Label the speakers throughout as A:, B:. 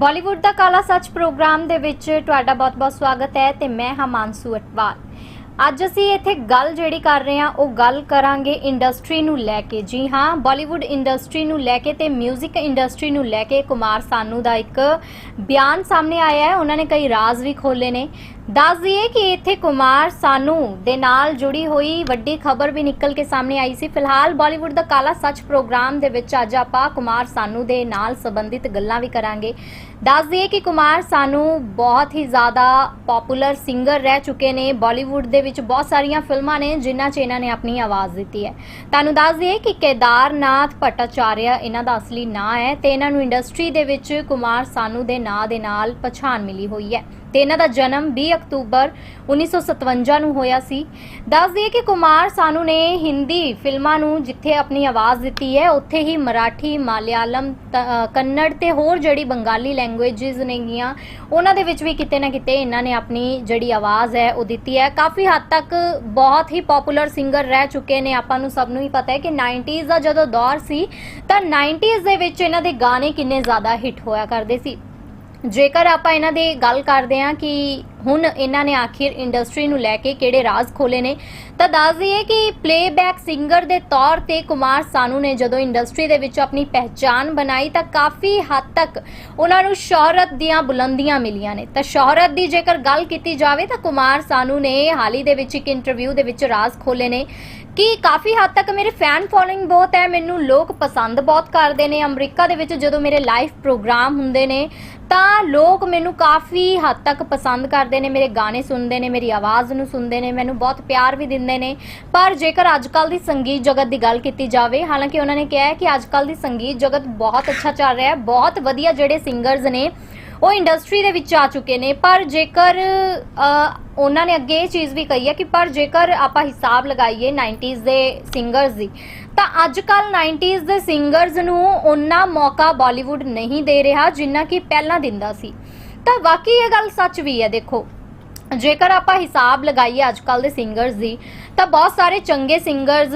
A: ਬਾਲੀਵੁੱਡ ਦਾ ਕਾਲਾ ਸੱਚ ਪ੍ਰੋਗਰਾਮ ਦੇ ਵਿੱਚ ਤੁਹਾਡਾ ਬਹੁਤ-ਬਹੁਤ ਸਵਾਗਤ ਹੈ ਤੇ ਮੈਂ ਹਾਂ ਮਾਨਸੂ ਅਟਵਾਲ। ਅੱਜ ਅਸੀਂ ਇੱਥੇ ਗੱਲ ਜਿਹੜੀ ਕਰ ਰਹੇ ਹਾਂ, ਉਹ ਗੱਲ ਕਰਾਂਗੇ ਇੰਡਸਟਰੀ ਨੂੰ ਲੈ ਕੇ। ਜੀ ਹਾਂ, ਬਾਲੀਵੁੱਡ ਇੰਡਸਟਰੀ ਨੂੰ ਲੈ ਕੇ ਤੇ 뮤직 ਇੰਡਸਟਰੀ ਨੂੰ ਲੈ ਕੇ ਕੁਮਾਰ ਸਾਨੂ ਦਾ ਇੱਕ ਬਿਆਨ ਸਾਹਮਣੇ ਆਇਆ ਹੈ। ਉਹਨਾਂ ਨੇ ਕਈ ਰਾਜ਼ ਵੀ ਖੋਲੇ ਨੇ। ਦੱਸ ਦਈਏ ਕਿ ਇੱਥੇ ਕੁਮਾਰ ਸਾਨੂ ਦੇ ਨਾਲ ਜੁੜੀ ਹੋਈ ਵੱਡੀ ਖਬਰ ਵੀ ਨਿਕਲ ਕੇ ਸਾਹਮਣੇ ਆਈ ਸੀ। ਫਿਲਹਾਲ ਬਾਲੀਵੁੱਡ ਦਾ ਕਾਲਾ ਸੱਚ ਪ੍ਰੋਗਰਾਮ ਦੇ ਵਿੱਚ ਅੱਜ ਆਪਾਂ ਕੁਮਾਰ ਸਾਨੂ ਦੇ ਨਾਲ ਸੰਬੰਧਿਤ ਗੱਲਾਂ ਵੀ ਕਰਾਂਗੇ। ਦੱਸ ਦਈਏ ਕਿ ਕੁਮਾਰ ਸਾਨੂ ਬਹੁਤ ਹੀ ਜ਼ਿਆਦਾ ਪਪੂਲਰ ਸਿੰਗਰ ਰਹਿ ਚੁੱਕੇ ਨੇ। ਬਾਲੀਵੁੱਡ ਦੇ ਵਿੱਚ ਬਹੁਤ ਸਾਰੀਆਂ ਫਿਲਮਾਂ ਨੇ ਜਿਨ੍ਹਾਂ 'ਚ ਇਹਨਾਂ ਨੇ ਆਪਣੀ ਆਵਾਜ਼ ਦਿੱਤੀ ਹੈ। ਤੁਹਾਨੂੰ ਦੱਸ ਦਈਏ ਕਿ ਕੇਦਾਰਨਾਥ ਭੱਟਾਚਾਰਿਆ ਇਹਨਾਂ ਦਾ ਅਸਲੀ ਨਾਂ ਹੈ ਤੇ ਇਹਨਾਂ ਨੂੰ ਇੰਡਸਟਰੀ ਦੇ ਵਿੱਚ ਕੁਮਾਰ ਸਾਨੂ ਦੇ ਨਾਂ ਦੇ ਨਾਲ ਪਛਾਣ ਮਿਲੀ ਹੋਈ ਹੈ। ਤੇ ਇਹਨਾਂ ਦਾ ਜਨਮ 20 ਅਕਤੂਬਰ 1957 ਨੂੰ ਹੋਇਆ ਸੀ। ਦੱਸ ਦਈਏ ਕਿ ਕੁਮਾਰ ਸਾਨੂ ਨੇ ਹਿੰਦੀ ਫਿਲਮਾਂ ਨੂੰ ਜਿੱਥੇ ਆਪਣੀ ਆਵਾਜ਼ ਦਿੱਤੀ ਹੈ, ਉੱਥੇ ਹੀ ਮਰਾਠੀ, ਮਾਲਿਆਲਮ ਕੰਨੜ ਤੇ ਹੋਰ ਜਿਹੜੀ ਬੰਗਾਲੀ ਲੈਂਗੁਏਜਸ ਨੇਗੀਆਂ ਉਹਨਾਂ ਦੇ ਵਿੱਚ ਵੀ ਕਿਤੇ ਨਾ ਕਿਤੇ ਇਹਨਾਂ ਨੇ ਆਪਣੀ ਜਿਹੜੀ ਆਵਾਜ਼ ਹੈ ਉਹ ਦਿੱਤੀ ਹੈ। ਕਾਫੀ ਹੱਦ ਤੱਕ ਬਹੁਤ ਹੀ ਪਪੂਲਰ ਸਿੰਗਰ ਰਹਿ ਚੁੱਕੇ ਨੇ, ਆਪਾਂ ਨੂੰ ਸਭ ਨੂੰ ਹੀ ਪਤਾ ਹੈ ਕਿ 90s ਦਾ ਜਦੋਂ ਦੌਰ ਸੀ, ਤਾਂ 90s ਦੇ ਵਿੱਚ ਇਹਨਾਂ ਦੇ ਗਾਣੇ ਕਿੰਨੇ ਜ਼ਿਆਦਾ ਹਿੱਟ ਹੋਇਆ ਕਰਦੇ ਸੀ। ਜੇਕਰ ਆਪਾਂ ਇਹਨਾਂ ਦੀ ਗੱਲ ਕਰਦੇ ਹਾਂ ਕਿ ਹੁਣ ਇਹਨਾਂ ਨੇ ਆਖਿਰ ਇੰਡਸਟਰੀ ਨੂੰ ਲੈ ਕੇ ਕਿਹੜੇ ਰਾਜ਼ ਖੋਲੇ ਨੇ, ਤਾਂ ਦੱਸ ਦਈਏ ਕਿ ਪਲੇਬੈਕ ਸਿੰਗਰ ਦੇ ਤੌਰ ਤੇ ਕੁਮਾਰ ਸਾਨੂ ਨੇ ਜਦੋਂ ਇੰਡਸਟਰੀ ਦੇ ਵਿੱਚ ਆਪਣੀ ਪਹਿਚਾਨ ਬਣਾਈ, ਤਾਂ ਕਾਫੀ ਹੱਦ ਤੱਕ ਉਹਨਾਂ ਨੂੰ ਸ਼ੋਹਰਤ ਦੀਆਂ ਬੁਲੰਦੀਆਂ ਮਿਲੀਆਂ ਨੇ। ਤਾਂ ਸ਼ੋਹਰਤ ਦੀ ਜੇਕਰ ਗੱਲ ਕੀਤੀ ਜਾਵੇ, ਤਾਂ ਕੁਮਾਰ ਸਾਨੂ ਨੇ ਹਾਲ ਹੀ ਦੇ ਵਿੱਚ ਇੱਕ ਇੰਟਰਵਿਊ ਦੇ ਵਿੱਚ ਰਾਜ਼ ਖੋਲੇ ਨੇ। ਕਿ ਕਾਫੀ ਹੱਦ ਤੱਕ ਮੇਰੇ ਫੈਨ ਫੋਲੋਇੰਗ ਬਹੁਤ ਹੈ, ਮੈਨੂੰ ਲੋਕ ਪਸੰਦ ਬਹੁਤ ਕਰਦੇ ਨੇ। ਅਮਰੀਕਾ ਦੇ ਵਿੱਚ ਜਦੋਂ ਮੇਰੇ ਲਾਈਵ ਪ੍ਰੋਗਰਾਮ ਹੁੰਦੇ ਨੇ, ਤਾਂ ਲੋਕ ਮੈਨੂੰ ਕਾਫੀ ਹੱਦ ਤੱਕ ਪਸੰਦ ਕਰਦੇ ਨੇ। ਮੇਰੇ ਗਾਣੇ ਸੁਣਦੇ ਨੇ, ਮੇਰੀ ਆਵਾਜ਼ ਨੂੰ ਸੁਣਦੇ ਨੇ, ਮੈਨੂੰ ਬਹੁਤ ਪਿਆਰ ਵੀ ਦਿੰਦੇ ਨੇ। ਪਰ ਜੇਕਰ ਅੱਜਕੱਲ ਦੀ ਸੰਗੀਤ ਜਗਤ ਦੀ ਗੱਲ ਕੀਤੀ ਜਾਵੇ, ਹਾਲਾਂਕਿ ਉਹਨਾਂ ਨੇ ਕਿਹਾ ਹੈ ਕਿ ਅੱਜਕੱਲ ਦੀ ਸੰਗੀਤ ਜਗਤ ਬਹੁਤ ਅੱਛਾ ਚੱਲ ਰਿਹਾ ਹੈ, ਬਹੁਤ ਵਧੀਆ ਜਿਹੜੇ ਸਿੰਗਰਸ ਨੇ ਉਹ ਇੰਡਸਟਰੀ ਦੇ ਵਿੱਚ ਆ ਚੁੱਕੇ ਨੇ, ਪਰ ਜੇਕਰ ਉਹਨਾਂ ਨੇ ਅੱਗੇ ਇਹ ਚੀਜ਼ ਵੀ ਕਹੀ ਹੈ ਕਿ ਪਰ ਜੇਕਰ ਆਪਾਂ ਹਿਸਾਬ ਲਗਾਈਏ 90s ਦੇ ਸਿੰਗਰਸ ਦੀ, ਤਾਂ ਅੱਜ ਕੱਲ 90s ਦੇ ਸਿੰਗਰਸ ਨੂੰ ਉਹਨਾਂ ਮੌਕਾ ਬਾਲੀਵੁੱਡ ਨਹੀਂ ਦੇ ਰਿਹਾ ਜਿੰਨਾ ਕਿ ਪਹਿਲਾਂ ਦਿੰਦਾ ਸੀ। ਤਾਂ ਵਾਕਈ ਇਹ ਗੱਲ ਸੱਚ ਵੀ ਹੈ, ਦੇਖੋ। ਜੇਕਰ ਆਪਾਂ ਹਿਸਾਬ ਲਗਾਈਏ ਅੱਜ ਕੱਲ ਦੇ ਸਿੰਗਰਸ ਦੀ, ਤਾਂ ਬਹੁਤ ਸਾਰੇ ਚੰਗੇ ਸਿੰਗਰਸ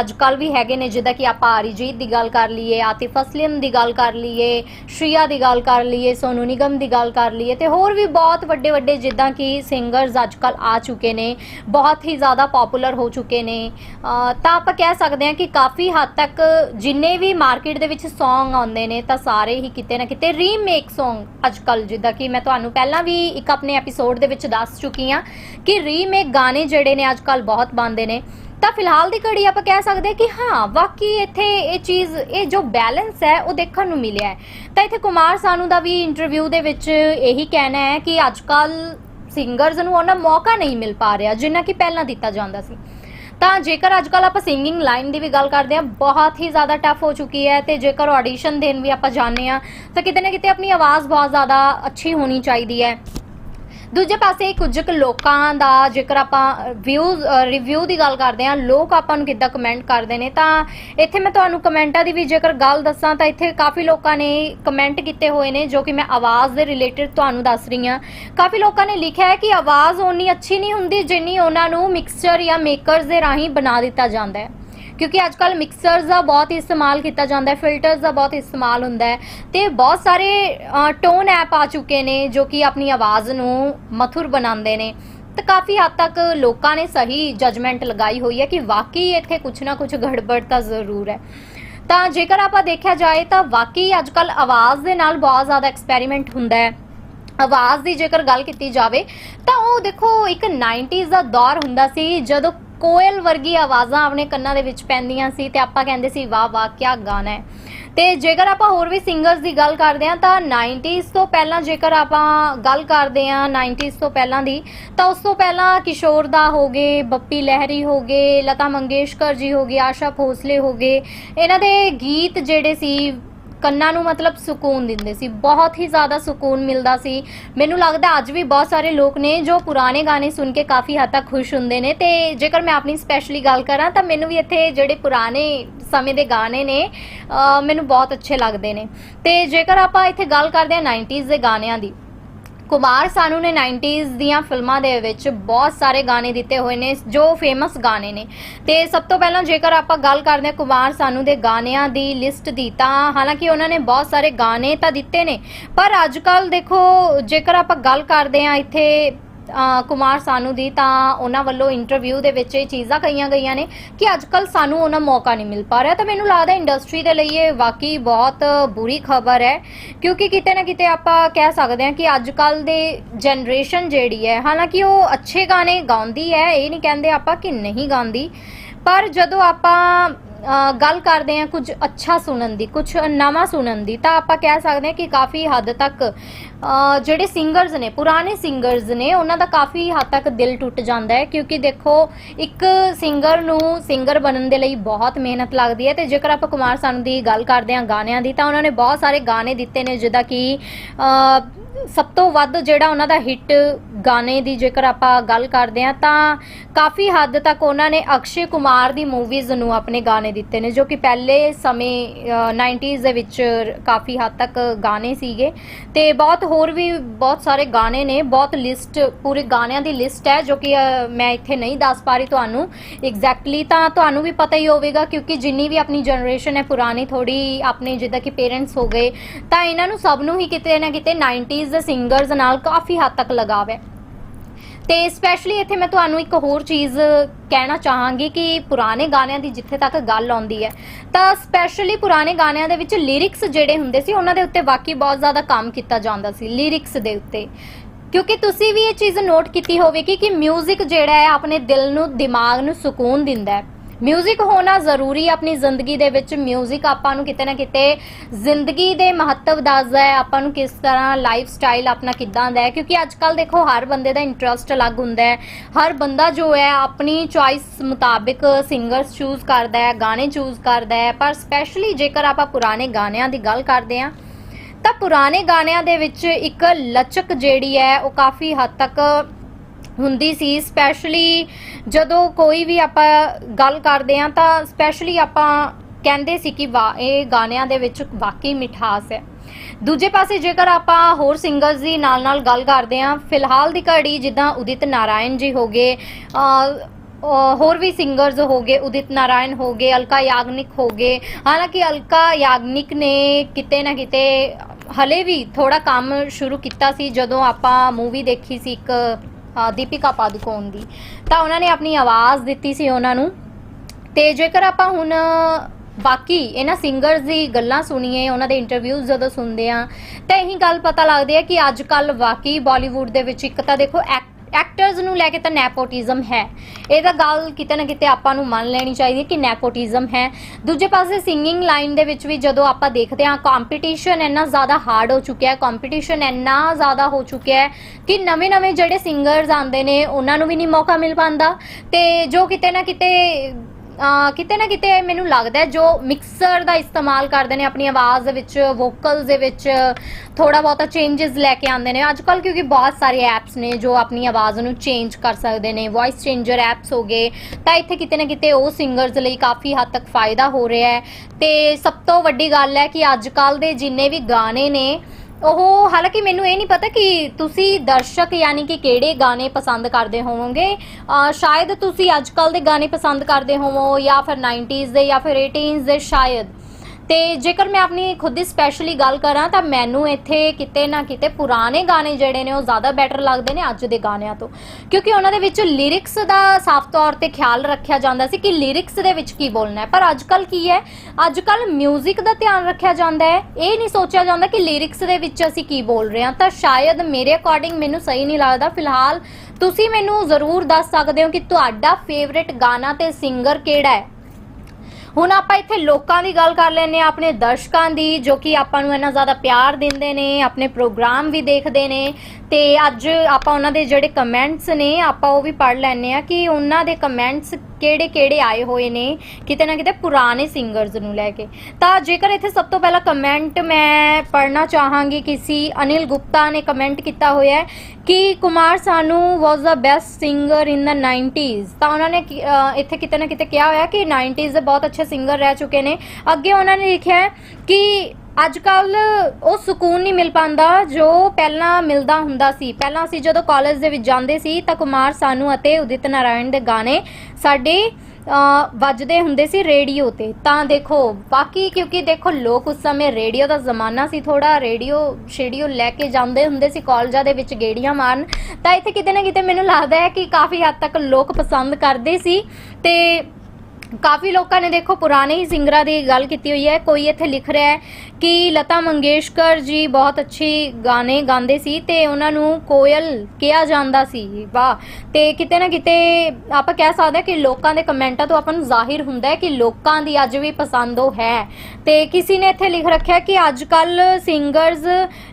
A: ਅੱਜ ਕੱਲ ਵੀ ਹੈਗੇ ਨੇ, ਜਿੱਦਾਂ ਕਿ ਆਪਾਂ ਅਰੀਜੀਤ ਦੀ ਗੱਲ ਕਰ ਲਈਏ, ਆਤਿਫ ਅਸਲਮ ਦੀ ਗੱਲ ਕਰ ਲਈਏ, ਸ਼੍ਰੀਆ ਦੀ ਗੱਲ ਕਰ ਲਈਏ, ਸੋਨੂ ਨਿਗਮ ਦੀ ਗੱਲ ਕਰ ਲਈਏ ਤੇ ਹੋਰ ਵੀ ਬਹੁਤ ਵੱਡੇ ਵੱਡੇ ਜਿੱਦਾਂ ਕਿ ਸਿੰਗਰਸ ਅੱਜ ਕੱਲ ਆ ਚੁੱਕੇ ਨੇ, ਬਹੁਤ ਹੀ ਜ਼ਿਆਦਾ ਪਪੂਲਰ ਹੋ ਚੁੱਕੇ ਨੇ। ਤਾਂ ਆਪਾਂ ਕਹਿ ਸਕਦੇ ਹਾਂ ਕਿ ਕਾਫੀ ਹੱਦ ਤੱਕ ਜਿੰਨੇ ਵੀ ਮਾਰਕੀਟ ਦੇ ਵਿੱਚ Song ਆਉਂਦੇ ਨੇ, ਤਾਂ ਸਾਰੇ ਹੀ ਕਿਤੇ ਨਾ ਕਿਤੇ ਰੀਮੇਕ Song ਅੱਜ ਕੱਲ ਜਿੱਦਾਂ ਕਿ ਮੈਂ ਤੁਹਾਨੂੰ ਪਹਿਲਾਂ ਵੀ ਇੱਕ ਆਪਣੇ ਐਪੀਸੋਡ ਦੇ ਵਿੱਚ ਦੱਸ ਚੁੱਕੀ ਹਾਂ ਕਿ ਰੀਮੇਕ ਗਾਣੇ ਜਿਹੜੇ ਨੇ ਅੱਜ ਕੱਲ ਬਹੁਤ ਬਣਦੇ ਨੇ। ਤਾਂ ਫਿਲਹਾਲ ਦੀ ਘੜੀ ਆਪਾਂ ਕਹਿ ਸਕਦੇ ਹਾਂ ਕਿ ਹਾਂ, ਵਾਕਈ ਇੱਥੇ ਇਹ ਚੀਜ਼, ਇਹ ਜੋ ਬੈਲੈਂਸ ਹੈ, ਉਹ ਦੇਖਣ ਨੂੰ ਮਿਲਿਆ ਹੈ। ਤਾਂ ਇੱਥੇ ਕੁਮਾਰ ਸਾਨੂ ਦਾ ਵੀ ਇੰਟਰਵਿਊ ਦੇ ਵਿੱਚ ਇਹੀ ਕਹਿਣਾ ਹੈ ਕਿ ਅੱਜ ਕੱਲ ਸਿੰਗਰਸ ਨੂੰ ਉਹਨਾਂ ਮੌਕਾ ਨਹੀਂ ਮਿਲ ਪਾ ਰਿਹਾ, ਜਿੰਨਾ ਕਿ ਪਹਿਲਾਂ ਦਿੱਤਾ ਜਾਂਦਾ ਸੀ। ਤਾਂ ਜੇਕਰ ਅੱਜ ਕੱਲ ਆਪਾਂ ਸਿੰਗਿੰਗ ਲਾਈਨ ਦੀ ਵੀ ਗੱਲ ਕਰਦੇ ਹਾਂ, ਬਹੁਤ ਹੀ ਜ਼ਿਆਦਾ ਟਫ ਹੋ ਚੁੱਕੀ ਹੈ ਤੇ ਜੇਕਰ ਆਡੀਸ਼ਨ ਦੇਣ ਵੀ ਆਪਾਂ ਜਾਂਦੇ ਹਾਂ, ਤਾਂ ਕਿਤੇ ਨਾ ਕਿਤੇ ਆਪਣੀ ਆਵਾਜ਼ ਬਹੁਤ ਜ਼ਿਆਦਾ ਅੱਛੀ ਹੋਣੀ ਚਾਹੀਦੀ ਹੈ। ਦੂਜੇ ਪਾਸੇ ਕੁਝ ਕੁ ਲੋਕਾਂ ਦਾ ਜੇਕਰ ਆਪਾਂ ਵਿਊਜ਼ ਰਿਵਿਊ ਦੀ ਗੱਲ ਕਰਦੇ ਹਾਂ, ਲੋਕ ਆਪਾਂ ਨੂੰ ਕਿੱਦਾਂ ਕਮੈਂਟ ਕਰਦੇ ਨੇ, ਤਾਂ ਇੱਥੇ ਮੈਂ ਤੁਹਾਨੂੰ ਕਮੈਂਟਾਂ ਦੀ ਵੀ ਜੇਕਰ ਗੱਲ ਦੱਸਾਂ, ਤਾਂ ਇੱਥੇ ਕਾਫੀ ਲੋਕਾਂ ਨੇ ਕਮੈਂਟ ਕੀਤੇ ਹੋਏ ਨੇ, ਜੋ ਕਿ ਮੈਂ ਆਵਾਜ਼ ਦੇ ਰਿਲੇਟਡ ਤੁਹਾਨੂੰ ਦੱਸ ਰਹੀ ਹਾਂ। ਕਾਫੀ ਲੋਕਾਂ ਨੇ ਲਿਖਿਆ ਹੈ ਕਿ ਆਵਾਜ਼ ਓਨੀ ਅੱਛੀ ਨਹੀਂ ਹੁੰਦੀ ਜਿੰਨੀ ਉਹਨਾਂ ਨੂੰ ਮਿਕਸਚਰ ਜਾਂ ਮੇਕਰਸ ਦੇ ਰਾਹੀਂ ਬਣਾ ਦਿੱਤਾ ਜਾਂਦਾ ਹੈ। ਕਿਉਂਕਿ ਅੱਜ ਕੱਲ ਮਿਕਸਰਸ ਦਾ ਬਹੁਤ ਇਸਤੇਮਾਲ ਕੀਤਾ ਜਾਂਦਾ ਹੈ ਫਿਲਟਰਸ ਦਾ ਬਹੁਤ ਇਸਤੇਮਾਲ ਹੁੰਦਾ ਹੈ ਤੇ ਬਹੁਤ ਸਾਰੇ ਟੋਨ ਐਪ ਆ ਚੁੱਕੇ ਨੇ ਜੋ ਕਿ ਆਪਣੀ ਆਵਾਜ਼ ਨੂੰ ਮਥੁਰ ਬਣਾਉਂਦੇ ਨੇ। ਤਾਂ ਕਾਫੀ ਹੱਦ ਤੱਕ ਲੋਕਾਂ ਨੇ ਸਹੀ ਜਜਮੈਂਟ ਲਗਾਈ ਹੋਈ ਹੈ ਕਿ ਵਾਕਈ ਇੱਥੇ ਕੁਝ ਨਾ ਕੁਝ ਗੜਬੜ ਤਾਂ ਜ਼ਰੂਰ ਹੈ। ਤਾਂ ਜੇਕਰ ਆਪਾਂ ਦੇਖਿਆ ਜਾਏ ਤਾਂ ਵਾਕਈ ਅੱਜ ਕੱਲ ਆਵਾਜ਼ ਦੇ ਨਾਲ ਬਹੁਤ ਜ਼ਿਆਦਾ ਐਕਸਪੈਰੀਮੈਂਟ ਹੁੰਦਾ ਹੈ। ਆਵਾਜ਼ ਦੀ ਜੇਕਰ ਗੱਲ ਕੀਤੀ ਜਾਵੇ ਤਾਂ ਉਹ ਦੇਖੋ ਇੱਕ 90s ਦਾ ਦੌਰ ਹੁੰਦਾ ਸੀ ਜਦੋਂ ਕੋਇਲ ਵਰਗੀ ਆਵਾਜ਼ਾਂ ਆਪਣੇ ਕੰਨਾਂ ਦੇ ਵਿੱਚ ਪੈਂਦੀਆਂ ਸੀ ਤੇ ਆਪਾਂ ਕਹਿੰਦੇ ਸੀ, ਵਾਹ ਵਾਹ ਕੀ ਗਾਣਾ ਹੈ। ਤੇ ਜੇਕਰ ਆਪਾਂ ਹੋਰ ਵੀ ਸਿੰਗਰਸ ਦੀ ਗੱਲ ਕਰਦੇ ਹਾਂ, ਤਾਂ 90s ਤੋਂ ਪਹਿਲਾਂ ਜੇਕਰ ਆਪਾਂ ਗੱਲ ਕਰਦੇ ਹਾਂ 90s ਤੋਂ ਪਹਿਲਾਂ ਦੀ, ਤਾਂ ਉਸ ਤੋਂ ਪਹਿਲਾਂ ਕਿਸ਼ੋਰ ਦਾ ਹੋ ਗਏ, ਬੱਪੀ ਲਹਿਰੀ ਹੋ ਗਏ, ਲਤਾ ਮੰਗੇਸ਼ਕਰ ਜੀ ਹੋ ਗਏ, ਆਸ਼ਾ ਭੋਸਲੇ ਹੋ ਗਏ, ਇਹਨਾਂ ਦੇ ਗੀਤ ਜਿਹੜੇ ਸੀ ਕੰਨਾਂ ਨੂੰ ਮਤਲਬ ਸਕੂਨ ਦਿੰਦੇ ਸੀ, ਬਹੁਤ ਹੀ ਜ਼ਿਆਦਾ ਸਕੂਨ ਮਿਲਦਾ ਸੀ। ਮੈਨੂੰ ਲੱਗਦਾ ਅੱਜ ਵੀ ਬਹੁਤ ਸਾਰੇ ਲੋਕ ਨੇ ਜੋ ਪੁਰਾਣੇ ਗਾਣੇ ਸੁਣ ਕੇ ਕਾਫੀ ਹੱਦ ਤੱਕ ਖੁਸ਼ ਹੁੰਦੇ ਨੇ ਤੇ ਜੇਕਰ ਮੈਂ ਆਪਣੀ ਸਪੈਸ਼ਲੀ ਗੱਲ ਕਰਾਂ ਤਾਂ ਮੈਨੂੰ ਵੀ ਇੱਥੇ ਜਿਹੜੇ ਪੁਰਾਣੇ ਸਮੇਂ ਦੇ ਗਾਣੇ ਨੇ ਮੈਨੂੰ ਬਹੁਤ ਅੱਛੇ ਲੱਗਦੇ ਨੇ। ਤੇ ਜੇਕਰ ਆਪਾਂ ਇੱਥੇ ਗੱਲ ਕਰਦੇ ਹਾਂ 90s ਦੇ ਗਾਣਿਆਂ ਦੀ ਕੁਮਾਰ ਸਾਨੂੰ ਨੇ 90s ਦੀਆਂ ਫਿਲਮਾਂ ਦੇ ਵਿੱਚ ਬਹੁਤ ਸਾਰੇ ਗਾਣੇ ਦਿੱਤੇ ਹੋਏ ਨੇ, ਜੋ ਫੇਮਸ ਗਾਣੇ ਨੇ। ਤੇ ਸਭ ਤੋਂ ਪਹਿਲਾਂ ਜੇਕਰ ਆਪਾਂ ਗੱਲ ਕਰਦੇ ਹਾਂ ਕੁਮਾਰ ਸਾਨੂੰ ਦੇ ਗਾਣਿਆਂ ਦੀ ਲਿਸਟ ਦੀ, ਤਾਂ ਹਾਲਾਂਕਿ ਉਹਨਾਂ ਨੇ ਬਹੁਤ ਸਾਰੇ ਗਾਣੇ ਤਾਂ ਦਿੱਤੇ ਨੇ, ਪਰ ਅੱਜ ਕੱਲ ਦੇਖੋ, ਜੇਕਰ ਆਪਾਂ ਗੱਲ ਕਰਦੇ ਹਾਂ ਇੱਥੇ ਕੁਮਾਰ ਸਾਨੂ ਦੀ, ਤਾਂ ਉਹਨਾਂ ਵੱਲੋਂ ਇੰਟਰਵਿਊ ਦੇ ਵਿੱਚ ਇਹ ਚੀਜ਼ਾਂ ਕਹੀਆਂ ਗਈਆਂ ਨੇ ਕਿ ਅੱਜ ਕੱਲ ਸਾਨੂੰ ਉਹਨਾਂ ਮੌਕਾ ਨਹੀਂ ਮਿਲ ਪਾ ਰਿਹਾ। ਤਾਂ ਮੈਨੂੰ ਲੱਗਦਾ ਇੰਡਸਟਰੀ ਦੇ ਲਈ ਇਹ ਵਾਕਈ ਬਹੁਤ ਬੁਰੀ ਖਬਰ ਹੈ, ਕਿਉਂਕਿ ਕਿਤੇ ਨਾ ਕਿਤੇ ਆਪਾਂ ਕਹਿ ਸਕਦੇ ਹਾਂ ਕਿ ਅੱਜ ਕੱਲ ਦੇ ਜਨਰੇਸ਼ਨ ਜਿਹੜੀ ਹੈ, ਹਾਲਾਂਕਿ ਉਹ ਅੱਛੇ ਗਾਣੇ ਗਾਉਂਦੀ ਹੈ, ਇਹ ਨਹੀਂ ਕਹਿੰਦੇ ਆਪਾਂ ਕਿ ਨਹੀਂ ਗਾਉਂਦੀ, ਪਰ ਜਦੋਂ ਆਪਾਂ ਗੱਲ ਕਰਦੇ ਹਾਂ ਕੁਝ ਅੱਛਾ ਸੁਣਨ ਦੀ, ਕੁਝ ਨਵਾਂ ਸੁਣਨ ਦੀ, ਤਾਂ ਆਪਾਂ ਕਹਿ ਸਕਦੇ ਹਾਂ ਕਿ ਕਾਫੀ ਹੱਦ ਤੱਕ ਜਿਹੜੇ ਸਿੰਗਰਸ ਨੇ, ਪੁਰਾਣੇ ਸਿੰਗਰਸ ਨੇ, ਉਹਨਾਂ ਦਾ ਕਾਫੀ ਹੱਦ ਤੱਕ ਦਿਲ ਟੁੱਟ ਜਾਂਦਾ ਹੈ, ਕਿਉਂਕਿ ਦੇਖੋ, ਇੱਕ ਸਿੰਗਰ ਨੂੰ ਸਿੰਗਰ ਬਣਨ ਦੇ ਲਈ ਬਹੁਤ ਮਿਹਨਤ ਲੱਗਦੀ ਹੈ ਤੇ ਜੇਕਰ ਆਪਾਂ ਕੁਮਾਰ ਸਾਨੂੰ ਦੀ ਗੱਲ ਕਰਦੇ ਹਾਂ ਗਾਣਿਆਂ ਦੀ, ਤਾਂ ਉਹਨਾਂ ਨੇ ਬਹੁਤ ਸਾਰੇ ਗਾਣੇ ਦਿੱਤੇ ਨੇ, ਜਿੱਦਾਂ ਕਿ ਸਭ ਤੋਂ ਵੱਧ ਜਿਹੜਾ ਉਹਨਾਂ ਦਾ ਹਿੱਟ ਗਾਣੇ ਦੀ ਜੇਕਰ ਆਪਾਂ ਗੱਲ ਕਰਦੇ ਹਾਂ ਤਾਂ ਕਾਫੀ ਹੱਦ ਤੱਕ ਉਹਨਾਂ ਨੇ ਅਕਸ਼ੇ ਕੁਮਾਰ ਦੀ ਮੂਵੀਜ਼ ਨੂੰ ਆਪਣੇ ਗਾਣੇ ਦਿੱਤੇ ਨੇ ਜੋ ਕਿ ਪਹਿਲੇ ਸਮੇਂ ਅ, 90s ਦੇ ਵਿੱਚ ਕਾਫੀ ਹੱਦ ਤੱਕ ਗਾਣੇ ਸੀਗੇ। ਤੇ ਬਹੁਤ ਹੋਰ ਵੀ ਬਹੁਤ ਸਾਰੇ ਗਾਣੇ ਨੇ ਬਹੁਤ ਲਿਸਟ ਪੂਰੇ ਗਾਣਿਆਂ ਦੀ ਲਿਸਟ ਹੈ ਜੋ ਕਿ ਮੈਂ ਇੱਥੇ ਨਹੀਂ ਦੱਸ ਪਾ ਰਹੀ ਤੁਹਾਨੂੰ ਐਗਜ਼ੈਕਟਲੀ ਤਾਂ ਤੁਹਾਨੂੰ ਵੀ ਪਤਾ ਹੀ ਹੋਵੇਗਾ ਕਿਉਂਕਿ ਜਿੰਨੀ ਵੀ ਆਪਣੀ ਜਨਰੇਸ਼ਨ ਹੈ ਪੁਰਾਣੀ ਥੋੜੀ ਆਪਣੇ ਜਿੱਦਾਂ ਕਿ ਪੇਰੈਂਟਸ ਹੋ ਗਏ ਤਾਂ ਇਹਨਾਂ ਨੂੰ ਸਭ ਨੂੰ ਹੀ ਕਿਤੇ ਨਾ ਕਿਤੇ 90s ਦੇ ਸਿੰਗਰਸ ਨਾਲ ਕਾਫੀ ਹੱਦ ਤੱਕ ਲਗਾਵ ਹੈ। ਤੇ ਸਪੈਸ਼ਲੀ ਇੱਥੇ ਮੈਂ ਤੁਹਾਨੂੰ ਇੱਕ ਹੋਰ ਚੀਜ਼ ਕਹਿਣਾ ਚਾਹਾਂਗੀ ਕਿ ਪੁਰਾਣੇ ਗਾਣਿਆਂ ਦੀ ਜਿੱਥੇ ਤੱਕ ਗੱਲ ਆਉਂਦੀ ਹੈ, ਤਾਂ ਸਪੈਸ਼ਲੀ ਪੁਰਾਣੇ ਗਾਣਿਆਂ ਦੇ ਵਿੱਚ ਲਿਰਿਕਸ ਜਿਹੜੇ ਹੁੰਦੇ ਸੀ, ਉਹਨਾਂ ਦੇ ਉੱਤੇ ਵਾਕਈ ਬਹੁਤ ਜ਼ਿਆਦਾ ਕੰਮ ਕੀਤਾ ਜਾਂਦਾ ਸੀ ਲਿਰਿਕਸ ਦੇ ਉੱਤੇ। ਕਿਉਂਕਿ ਤੁਸੀਂ ਵੀ ਇਹ ਚੀਜ਼ ਨੋਟ ਕੀਤੀ ਹੋਵੇਗੀ ਕਿ 뮤직 ਜਿਹੜਾ ਹੈ ਆਪਣੇ ਦਿਲ ਨੂੰ, ਦਿਮਾਗ ਨੂੰ ਸਕੂਨ ਦਿੰਦਾ ਹੈ। ਮਿਊਜ਼ਿਕ ਹੋਣਾ ਜ਼ਰੂਰੀ ਆਪਣੀ ਜ਼ਿੰਦਗੀ ਦੇ ਵਿੱਚ ਮਿਊਜ਼ਿਕ ਆਪਾਂ ਨੂੰ ਕਿਤੇ ਨਾ ਕਿਤੇ ਜ਼ਿੰਦਗੀ ਦੇ ਮਹੱਤਵ ਦੱਸਦਾ ਹੈ, ਆਪਾਂ ਨੂੰ ਕਿਸ ਤਰ੍ਹਾਂ ਲਾਈਫ ਸਟਾਈਲ ਆਪਣਾ ਕਿੱਦਾਂ ਦਾ ਹੈ, ਕਿਉਂਕਿ ਅੱਜ ਕੱਲ ਦੇਖੋ ਹਰ ਬੰਦੇ ਦਾ ਇੰਟਰਸਟ ਅਲੱਗ ਹੁੰਦਾ ਹੈ, ਹਰ ਬੰਦਾ ਜੋ ਹੈ ਆਪਣੀ ਚੁਆਇਸ ਮੁਤਾਬਿਕ ਸਿੰਗਰਸ ਚੂਜ਼ ਕਰਦਾ ਹੈ, ਗਾਣੇ ਚੂਜ਼ ਕਰਦਾ ਹੈ, ਪਰ ਸਪੈਸ਼ਲੀ ਜੇਕਰ ਆਪਾਂ ਪੁਰਾਣੇ ਗਾਣਿਆਂ ਦੀ ਗੱਲ ਕਰਦੇ ਹਾਂ, ਤਾਂ ਪੁਰਾਣੇ ਗਾਣਿਆਂ ਦੇ ਵਿੱਚ ਇੱਕ ਲਚਕ ਜਿਹੜੀ ਹੈ, ਉਹ ਕਾਫੀ ਹੱਦ ਤੱਕ ਹੁੰਦੀ ਸੀ ਸਪੈਸ਼ਲੀ ਜਦੋਂ ਕੋਈ ਵੀ ਆਪਾਂ ਗੱਲ ਕਰਦੇ ਹਾਂ ਤਾਂ ਸਪੈਸ਼ਲੀ ਆਪਾਂ ਕਹਿੰਦੇ ਸੀ ਕਿ ਵਾ, ਇਹ ਗਾਣਿਆਂ ਦੇ ਵਿੱਚ ਵਾਕਈ ਮਿਠਾਸ ਹੈ। ਦੂਜੇ ਪਾਸੇ ਜੇਕਰ ਆਪਾਂ ਹੋਰ ਸਿੰਗਰਸ ਦੀ ਨਾਲ-ਨਾਲ ਗੱਲ ਕਰਦੇ ਹਾਂ, ਫਿਲਹਾਲ ਦੀ ਘੜੀ ਜਿੱਦਾਂ ਉਦਿਤ ਨਾਰਾਇਣ ਜੀ ਹੋ ਗਏ ਹੋਰ ਵੀ ਸਿੰਗਰਸ ਹੋ ਗਏ, ਉਦਿਤ ਨਾਰਾਇਣ ਹੋ ਗਏ, ਅਲਕਾ ਯਾਗਨਿਕ ਹੋ ਗਏ, ਹਾਲਾਂਕਿ ਅਲਕਾ ਯਾਗਨਿਕ ਨੇ ਕਿਤੇ ਨਾ ਕਿਤੇ ਹਲੇ ਵੀ ਥੋੜਾ ਕੰਮ ਸ਼ੁਰੂ ਕੀਤਾ ਸੀ, ਜਦੋਂ ਆਪਾਂ ਮੂਵੀ ਦੇਖੀ ਸੀ ਇੱਕ ਦੀਪਿਕਾ ਪਾਦੂਕੋਣ ਦੀ। ਤਾਂ ਉਹਨਾਂ ਨੇ ਆਪਣੀ ਆਵਾਜ਼ ਦਿੱਤੀ ਸੀ ਉਹਨਾਂ ਨੂੰ। ਤੇ ਜੇਕਰ ਆਪਾਂ ਹੁਣ, ਬਾਕੀ ਇਹਨਾਂ ਸਿੰਗਰਸ ਦੀ ਗੱਲਾਂ ਸੁਣੀਏ, ਉਹਨਾਂ ਦੇ ਇੰਟਰਵਿਊਜ਼ ਜਦੋਂ ਸੁਣਦੇ ਆ ਤਾਂ ਇਹੀ ਗੱਲ ਪਤਾ ਲੱਗਦੀ ਹੈ ਕਿ ਅੱਜ ਕੱਲ ਵਾਕਈ ਬਾਲੀਵੁੱਡ ਦੇ ਵਿੱਚ ਇੱਕ ਤਾਂ ਦੇਖੋ ਐਕਟ ਐਕਟਰਸ ਨੂੰ ਲੈ ਕੇ ਤਾਂ ਨੈਪੋਟਿਜ਼ਮ ਹੈ। ਇਹ ਤਾਂ ਗੱਲ ਕਿਤੇ ਨਾ ਕਿਤੇ ਆਪਾਂ ਨੂੰ ਮੰਨ ਲੈਣੀ ਚਾਹੀਦੀ ਹੈ ਕਿ ਨੈਪੋਟਿਜ਼ਮ ਹੈ। ਦੂਜੇ ਪਾਸੇ ਸਿੰਗਿੰਗ ਲਾਈਨ ਦੇ ਵਿੱਚ ਵੀ ਜਦੋਂ ਆਪਾਂ ਦੇਖਦੇ ਹਾਂ ਕੰਪੀਟੀਸ਼ਨ ਇੰਨਾ ਜ਼ਿਆਦਾ ਹਾਰਡ ਹੋ ਚੁੱਕਿਆ ਹੈ ਕੰਪੀਟੀਸ਼ਨ ਇੰਨਾ ਜ਼ਿਆਦਾ ਹੋ ਚੁੱਕਿਆ ਹੈ ਕਿ ਨਵੇਂ-ਨਵੇਂ ਜਿਹੜੇ ਸਿੰਗਰਸ ਆਉਂਦੇ ਨੇ, ਉਹਨਾਂ ਨੂੰ ਵੀ ਨਹੀਂ ਮੌਕਾ ਮਿਲ ਪਾਉਂਦਾ। ਤੇ ਜੋ ਕਿਤੇ ਨਾ ਕਿਤੇ ਕਿਤੇ ਨਾ ਕਿਤੇ ਮੈਨੂੰ ਲੱਗਦਾ ਜੋ ਮਿਕਸਰ ਦਾ ਇਸਤੇਮਾਲ ਕਰਦੇ ਨੇ ਆਪਣੀ ਆਵਾਜ਼ ਦੇ ਵਿੱਚ ਵੋਕਲਸ ਦੇ ਵਿੱਚ ਥੋੜਾ ਬਹੁਤਾ ਚੇਂजेस ਲੈ ਕੇ ਆਉਂਦੇ ਨੇ। ਅੱਜ ਕੱਲ ਕਿਉਂਕਿ ਬਹੁਤ ਸਾਰੇ ਐਪਸ ਨੇ ਜੋ ਆਪਣੀ ਆਵਾਜ਼ ਨੂੰ ਚੇਂਜ ਕਰ ਸਕਦੇ ਨੇ। ਵੌਇਸ ਚੇਂਜਰ ਐਪਸ ਹੋ ਗਏ, ਤਾਂ ਇੱਥੇ ਕਿਤੇ ਨਾ ਕਿਤੇ ਉਹ ਸਿੰਗਰਸ ਲਈ ਕਾਫੀ ਹੱਦ ਤੱਕ ਫਾਇਦਾ ਹੋ ਰਿਹਾ ਹੈ। ਤੇ ਸਭ ਤੋਂ ਵੱਡੀ ਗੱਲ ਹੈ ਕਿ ਅੱਜ ਕੱਲ ਦੇ ਜਿੰਨੇ ਵੀ ਗਾਣੇ ਨੇ ਉਹ ਹਾਲਾਂਕਿ ਮੈਨੂੰ ਇਹ ਨਹੀਂ ਪਤਾ ਕਿ ਤੁਸੀਂ ਦਰਸ਼ਕ ਯਾਨੀ ਕਿ ਕਿਹੜੇ ਗਾਣੇ ਪਸੰਦ ਕਰਦੇ ਹੋਵੋਗੇ? ਸ਼ਾਇਦ ਤੁਸੀਂ ਅੱਜ ਕੱਲ ਦੇ ਗਾਣੇ ਪਸੰਦ ਕਰਦੇ ਹੋਵੋ ਜਾਂ ਫਿਰ 90s ਦੇ ਜਾਂ ਫਿਰ 18s ਦੇ ਸ਼ਾਇਦ। ਤੇ ਜੇਕਰ ਮੈਂ ਆਪਣੀ ਖੁਦ ਦੀ ਸਪੈਸ਼ਲੀ ਗੱਲ ਕਰਾਂ ਤਾਂ ਮੈਨੂੰ ਇੱਥੇ ਕਿਤੇ ਨਾ ਕਿਤੇ ਪੁਰਾਣੇ ਗਾਣੇ ਜਿਹੜੇ ਨੇ ਉਹ ਜ਼ਿਆਦਾ ਬੈਟਰ ਲੱਗਦੇ ਨੇ ਅੱਜ ਦੇ ਗਾਣਿਆਂ ਤੋਂ। ਕਿਉਂਕਿ ਉਹਨਾਂ ਦੇ ਵਿੱਚ ਲਿਰਿਕਸ ਦਾ ਸਾਫ਼ ਤੌਰ ਤੇ ਖਿਆਲ ਰੱਖਿਆ ਜਾਂਦਾ ਸੀ ਕਿ ਲਿਰਿਕਸ ਦੇ ਵਿੱਚ ਕੀ ਬੋਲਣਾ ਹੈ। ਪਰ ਅੱਜ ਕੱਲ ਕੀ ਹੈ? ਅੱਜ ਕੱਲ 뮤직 ਦਾ ਧਿਆਨ ਰੱਖਿਆ ਜਾਂਦਾ ਹੈ। ਇਹ ਨਹੀਂ ਸੋਚਿਆ ਜਾਂਦਾ ਕਿ ਲਿਰਿਕਸ ਦੇ ਵਿੱਚ ਅਸੀਂ ਕੀ ਬੋਲ ਰਹੇ ਹਾਂ। ਤਾਂ ਸ਼ਾਇਦ ਮੇਰੇ ਅਕੋਰਡਿੰਗ ਮੈਨੂੰ ਸਹੀ ਨਹੀਂ ਲੱਗਦਾ। ਫਿਲਹਾਲ ਤੁਸੀਂ ਮੈਨੂੰ ਜ਼ਰੂਰ ਦੱਸ ਸਕਦੇ ਹੋ ਕਿ ਤੁਹਾਡਾ ਫੇਵਰਿਟ ਗਾਣਾ ਤੇ ਸਿੰਗਰ ਕਿਹੜਾ ਹੈ? ਹੁਣ ਆਪਾਂ ਇੱਥੇ ਲੋਕਾਂ ਦੀ ਗੱਲ ਕਰ ਲੈਨੇ ਆ ਆਪਣੇ ਦਰਸ਼ਕਾਂ ਦੀ, ਜੋ ਕਿ ਆਪਾਂ ਨੂੰ ਇੰਨਾ ਜ਼ਿਆਦਾ ਪਿਆਰ ਦਿੰਦੇ ਨੇ, ਆਪਣੇ ਪ੍ਰੋਗਰਾਮ ਵੀ ਦੇਖਦੇ ਨੇ। ਤੇ ਅੱਜ ਆਪਾਂ ਉਹਨਾਂ ਦੇ ਜਿਹੜੇ ਕਮੈਂਟਸ ਨੇ, ਆਪਾਂ ਉਹ ਵੀ ਪੜ੍ਹ ਲੈਨੇ ਆ ਕਿ ਉਹਨਾਂ ਦੇ ਕਮੈਂਟਸ ਕਿਹੜੇ ਕਿਹੜੇ ਆਏ ਹੋਏ ਨੇ, ਕਿਤੇ ਨਾ ਕਿਤੇ ਪੁਰਾਣੇ ਸਿੰਗਰਸ ਨੂੰ ਲੈ ਕੇ। ਤਾਂ ਜੇਕਰ ਇੱਥੇ ਸਭ ਤੋਂ ਪਹਿਲਾ ਕਮੈਂਟ ਮੈਂ ਪੜ੍ਹਨਾ ਚਾਹਾਂਗੀ, ਕਿਸੇ ਅਨਿਲ ਗੁਪਤਾ ਨੇ ਕਮੈਂਟ ਕੀਤਾ ਹੋਇਆ ਹੈ ਕਿ ਕੁਮਾਰ ਸਾਨੂ ਵਾਸ ਦਾ ਬੈਸਟ ਸਿੰਗਰ ਇਨ ਦਾ 90s ਤਾਂ ਉਹਨਾਂ ਨੇ ਕੀ- ਇੱਥੇ ਕਿਤੇ ਨਾ ਕਿਤੇ ਕਿਹਾ ਹੋਇਆ ਕਿ 90s ਦੇ ਬਹੁਤ ਅੱਛੇ ਸਿੰਗਰ ਰਹਿ ਚੁੱਕੇ ਨੇ। ਅੱਗੇ ਉਹਨਾਂ ਨੇ ਲਿਖਿਆ ਕਿ ਅੱਜ ਕੱਲ ਉਹ ਸਕੂਨ ਨਹੀਂ ਮਿਲ ਪਾਉਂਦਾ ਜੋ ਪਹਿਲਾਂ ਮਿਲਦਾ ਹੁੰਦਾ ਸੀ। ਪਹਿਲਾਂ ਅਸੀਂ ਜਦੋਂ ਕਾਲਜ ਦੇ ਵਿੱਚ ਜਾਂਦੇ ਸੀ ਤਾਂ ਕੁਮਾਰ ਸਾਨੂ ਅਤੇ ਉਦਿਤ ਨਾਰਾਇਣ ਦੇ ਗਾਣੇ ਸਾਡੇ ਵੱਜਦੇ ਹੁੰਦੇ ਸੀ ਰੇਡੀਓ ਤੇ। ਤਾਂ ਦੇਖੋ, ਬਾਕੀ ਕਿਉਂਕਿ ਦੇਖੋ ਲੋਕ ਉਸ ਸਮੇਂ ਰੇਡੀਓ ਦਾ ਜ਼ਮਾਨਾ ਸੀ ਥੋੜਾ ਰੇਡੀਓ ਸ਼ੇਡੀਓ ਲੈ ਕੇ ਜਾਂਦੇ ਹੁੰਦੇ ਸੀ ਕਾਲਜਾਂ ਦੇ ਵਿੱਚ ਗੇੜੀਆਂ ਮਾਰਨ। ਤਾਂ ਇੱਥੇ ਕਿਤੇ ਨਾ ਕਿਤੇ ਮੈਨੂੰ ਲੱਗਦਾ ਹੈ ਕਿ ਕਾਫੀ ਹੱਦ ਤੱਕ ਲੋਕ ਪਸੰਦ ਕਰਦੇ ਸੀ ਤੇ ਕਾਫੀ ਲੋਕਾਂ ਨੇ ਦੇਖੋ ਪੁਰਾਣੇ ਹੀ ਸਿੰਗਰਾਂ ਦੀ ਗੱਲ ਕੀਤੀ ਹੋਈ ਹੈ, ਕੋਈ ਇੱਥੇ ਲਿਖ ਰਿਹਾ ਹੈ ਕਿ ਲਤਾ ਮੰਗੇਸ਼ਕਰ ਜੀ ਬਹੁਤ ਅੱਛੀ ਗਾਣੇ ਗਾਉਂਦੇ ਸੀ ਤੇ ਉਹਨਾਂ ਨੂੰ ਕੋਇਲ ਕਿਹਾ ਜਾਂਦਾ ਸੀ, ਵਾਹ। ਤੇ ਕਿਤੇ ਨਾ ਕਿਤੇ ਆਪਾਂ ਕਹਿ ਸਕਦੇ ਹਾਂ ਕਿ ਲੋਕਾਂ ਦੇ ਕਮੈਂਟਾਂ ਤੋਂ ਆਪਾਂ ਨੂੰ ਜ਼ਾਹਿਰ ਹੁੰਦਾ ਹੈ ਕਿ ਲੋਕਾਂ ਦੀ ਅੱਜ ਵੀ ਪਸੰਦ ਉਹ ਹੈ। ਤੇ ਕਿਸੇ ਨੇ ਇੱਥੇ ਲਿਖ ਰੱਖਿਆ ਕਿ ਅੱਜ ਕੱਲ ਸਿੰਗਰਸ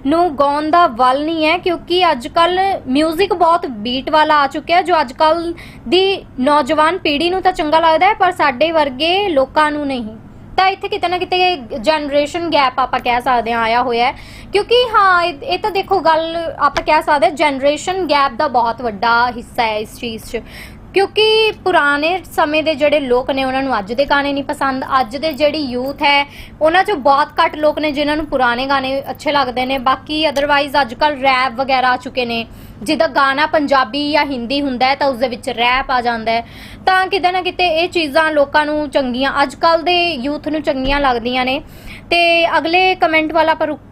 A: ਨੂੰ ਗਾਉਣ ਦਾ ਵੱਲ ਨਹੀਂ ਹੈ ਕਿਉਂਕਿ ਅੱਜ ਕੱਲ 뮤직 ਬਹੁਤ ਬੀਟ ਵਾਲਾ ਆ ਚੁੱਕਿਆ ਹੈ, ਜੋ ਅੱਜ ਕੱਲ ਦੀ ਨੌਜਵਾਨ ਪੀੜ੍ਹੀ ਨੂੰ ਤਾਂ ਚੰਗਾ ਲੱਗਦਾ ਹੈ, ਪਰ ਸਾਡੇ ਵਰਗੇ ਲੋਕਾਂ ਨੂੰ ਨਹੀਂ। ਤਾਂ ਇੱਥੇ ਕਿਤੇ ਨਾ ਕਿਤੇ ਜਨਰੇਸ਼ਨ ਗੈਪ ਆਪਾਂ ਕਹਿ ਸਕਦੇ ਹਾਂ, ਆਇਆ ਹੋਇਆ ਹੈ। ਕਿਉਂਕਿ ਹਾਂ, ਇਹ ਇਹ ਤਾਂ ਦੇਖੋ ਗੱਲ ਆਪਾਂ ਕਹਿ ਸਕਦੇ ਹਾਂ ਜਨਰੇਸ਼ਨ ਗੈਪ ਦਾ ਬਹੁਤ ਵੱਡਾ ਹਿੱਸਾ ਹੈ ਇਸ ਚੀਜ਼ 'ਚ। ਕਿਉਂਕਿ ਪੁਰਾਣੇ ਸਮੇਂ ਦੇ ਜਿਹੜੇ ਲੋਕ ਨੇ, ਉਹਨਾਂ ਨੂੰ ਅੱਜ ਦੇ ਗਾਣੇ ਨਹੀਂ ਪਸੰਦ। ਅੱਜ ਦੇ ਜਿਹੜੀ ਯੂਥ ਹੈ, ਉਹਨਾਂ 'ਚੋਂ ਬਹੁਤ ਘੱਟ ਲੋਕ ਨੇ ਜਿਨ੍ਹਾਂ ਨੂੰ ਪੁਰਾਣੇ ਗਾਣੇ ਅੱਛੇ ਲੱਗਦੇ ਨੇ। ਬਾਕੀ ਅਦਰਵਾਈਜ਼ ਅੱਜ ਕੱਲ ਰੈਪ ਵਗੈਰਾ ਆ ਚੁੱਕੇ ਨੇ। ਜਿੱਦਾਂ ਗਾਣਾ ਪੰਜਾਬੀ ਜਾਂ ਹਿੰਦੀ ਹੁੰਦਾ ਹੈ ਤਾਂ ਉਸ ਦੇ ਵਿੱਚ ਰੈਪ ਆ ਜਾਂਦਾ ਹੈ। ਤਾਂ ਕਿਤੇ ਨਾ ਕਿਤੇ ਇਹ ਚੀਜ਼ਾਂ ਲੋਕਾਂ ਨੂੰ ਚੰਗੀਆਂ ਅੱਜ ਕੱਲ ਦੇ ਯੂਥ ਨੂੰ ਚੰਗੀਆਂ ਲੱਗਦੀਆਂ ਨੇ। ਤੇ ਅਗਲੇ ਕਮੈਂਟ ਵਾਲਾ ਪਰ ਰੁਕ-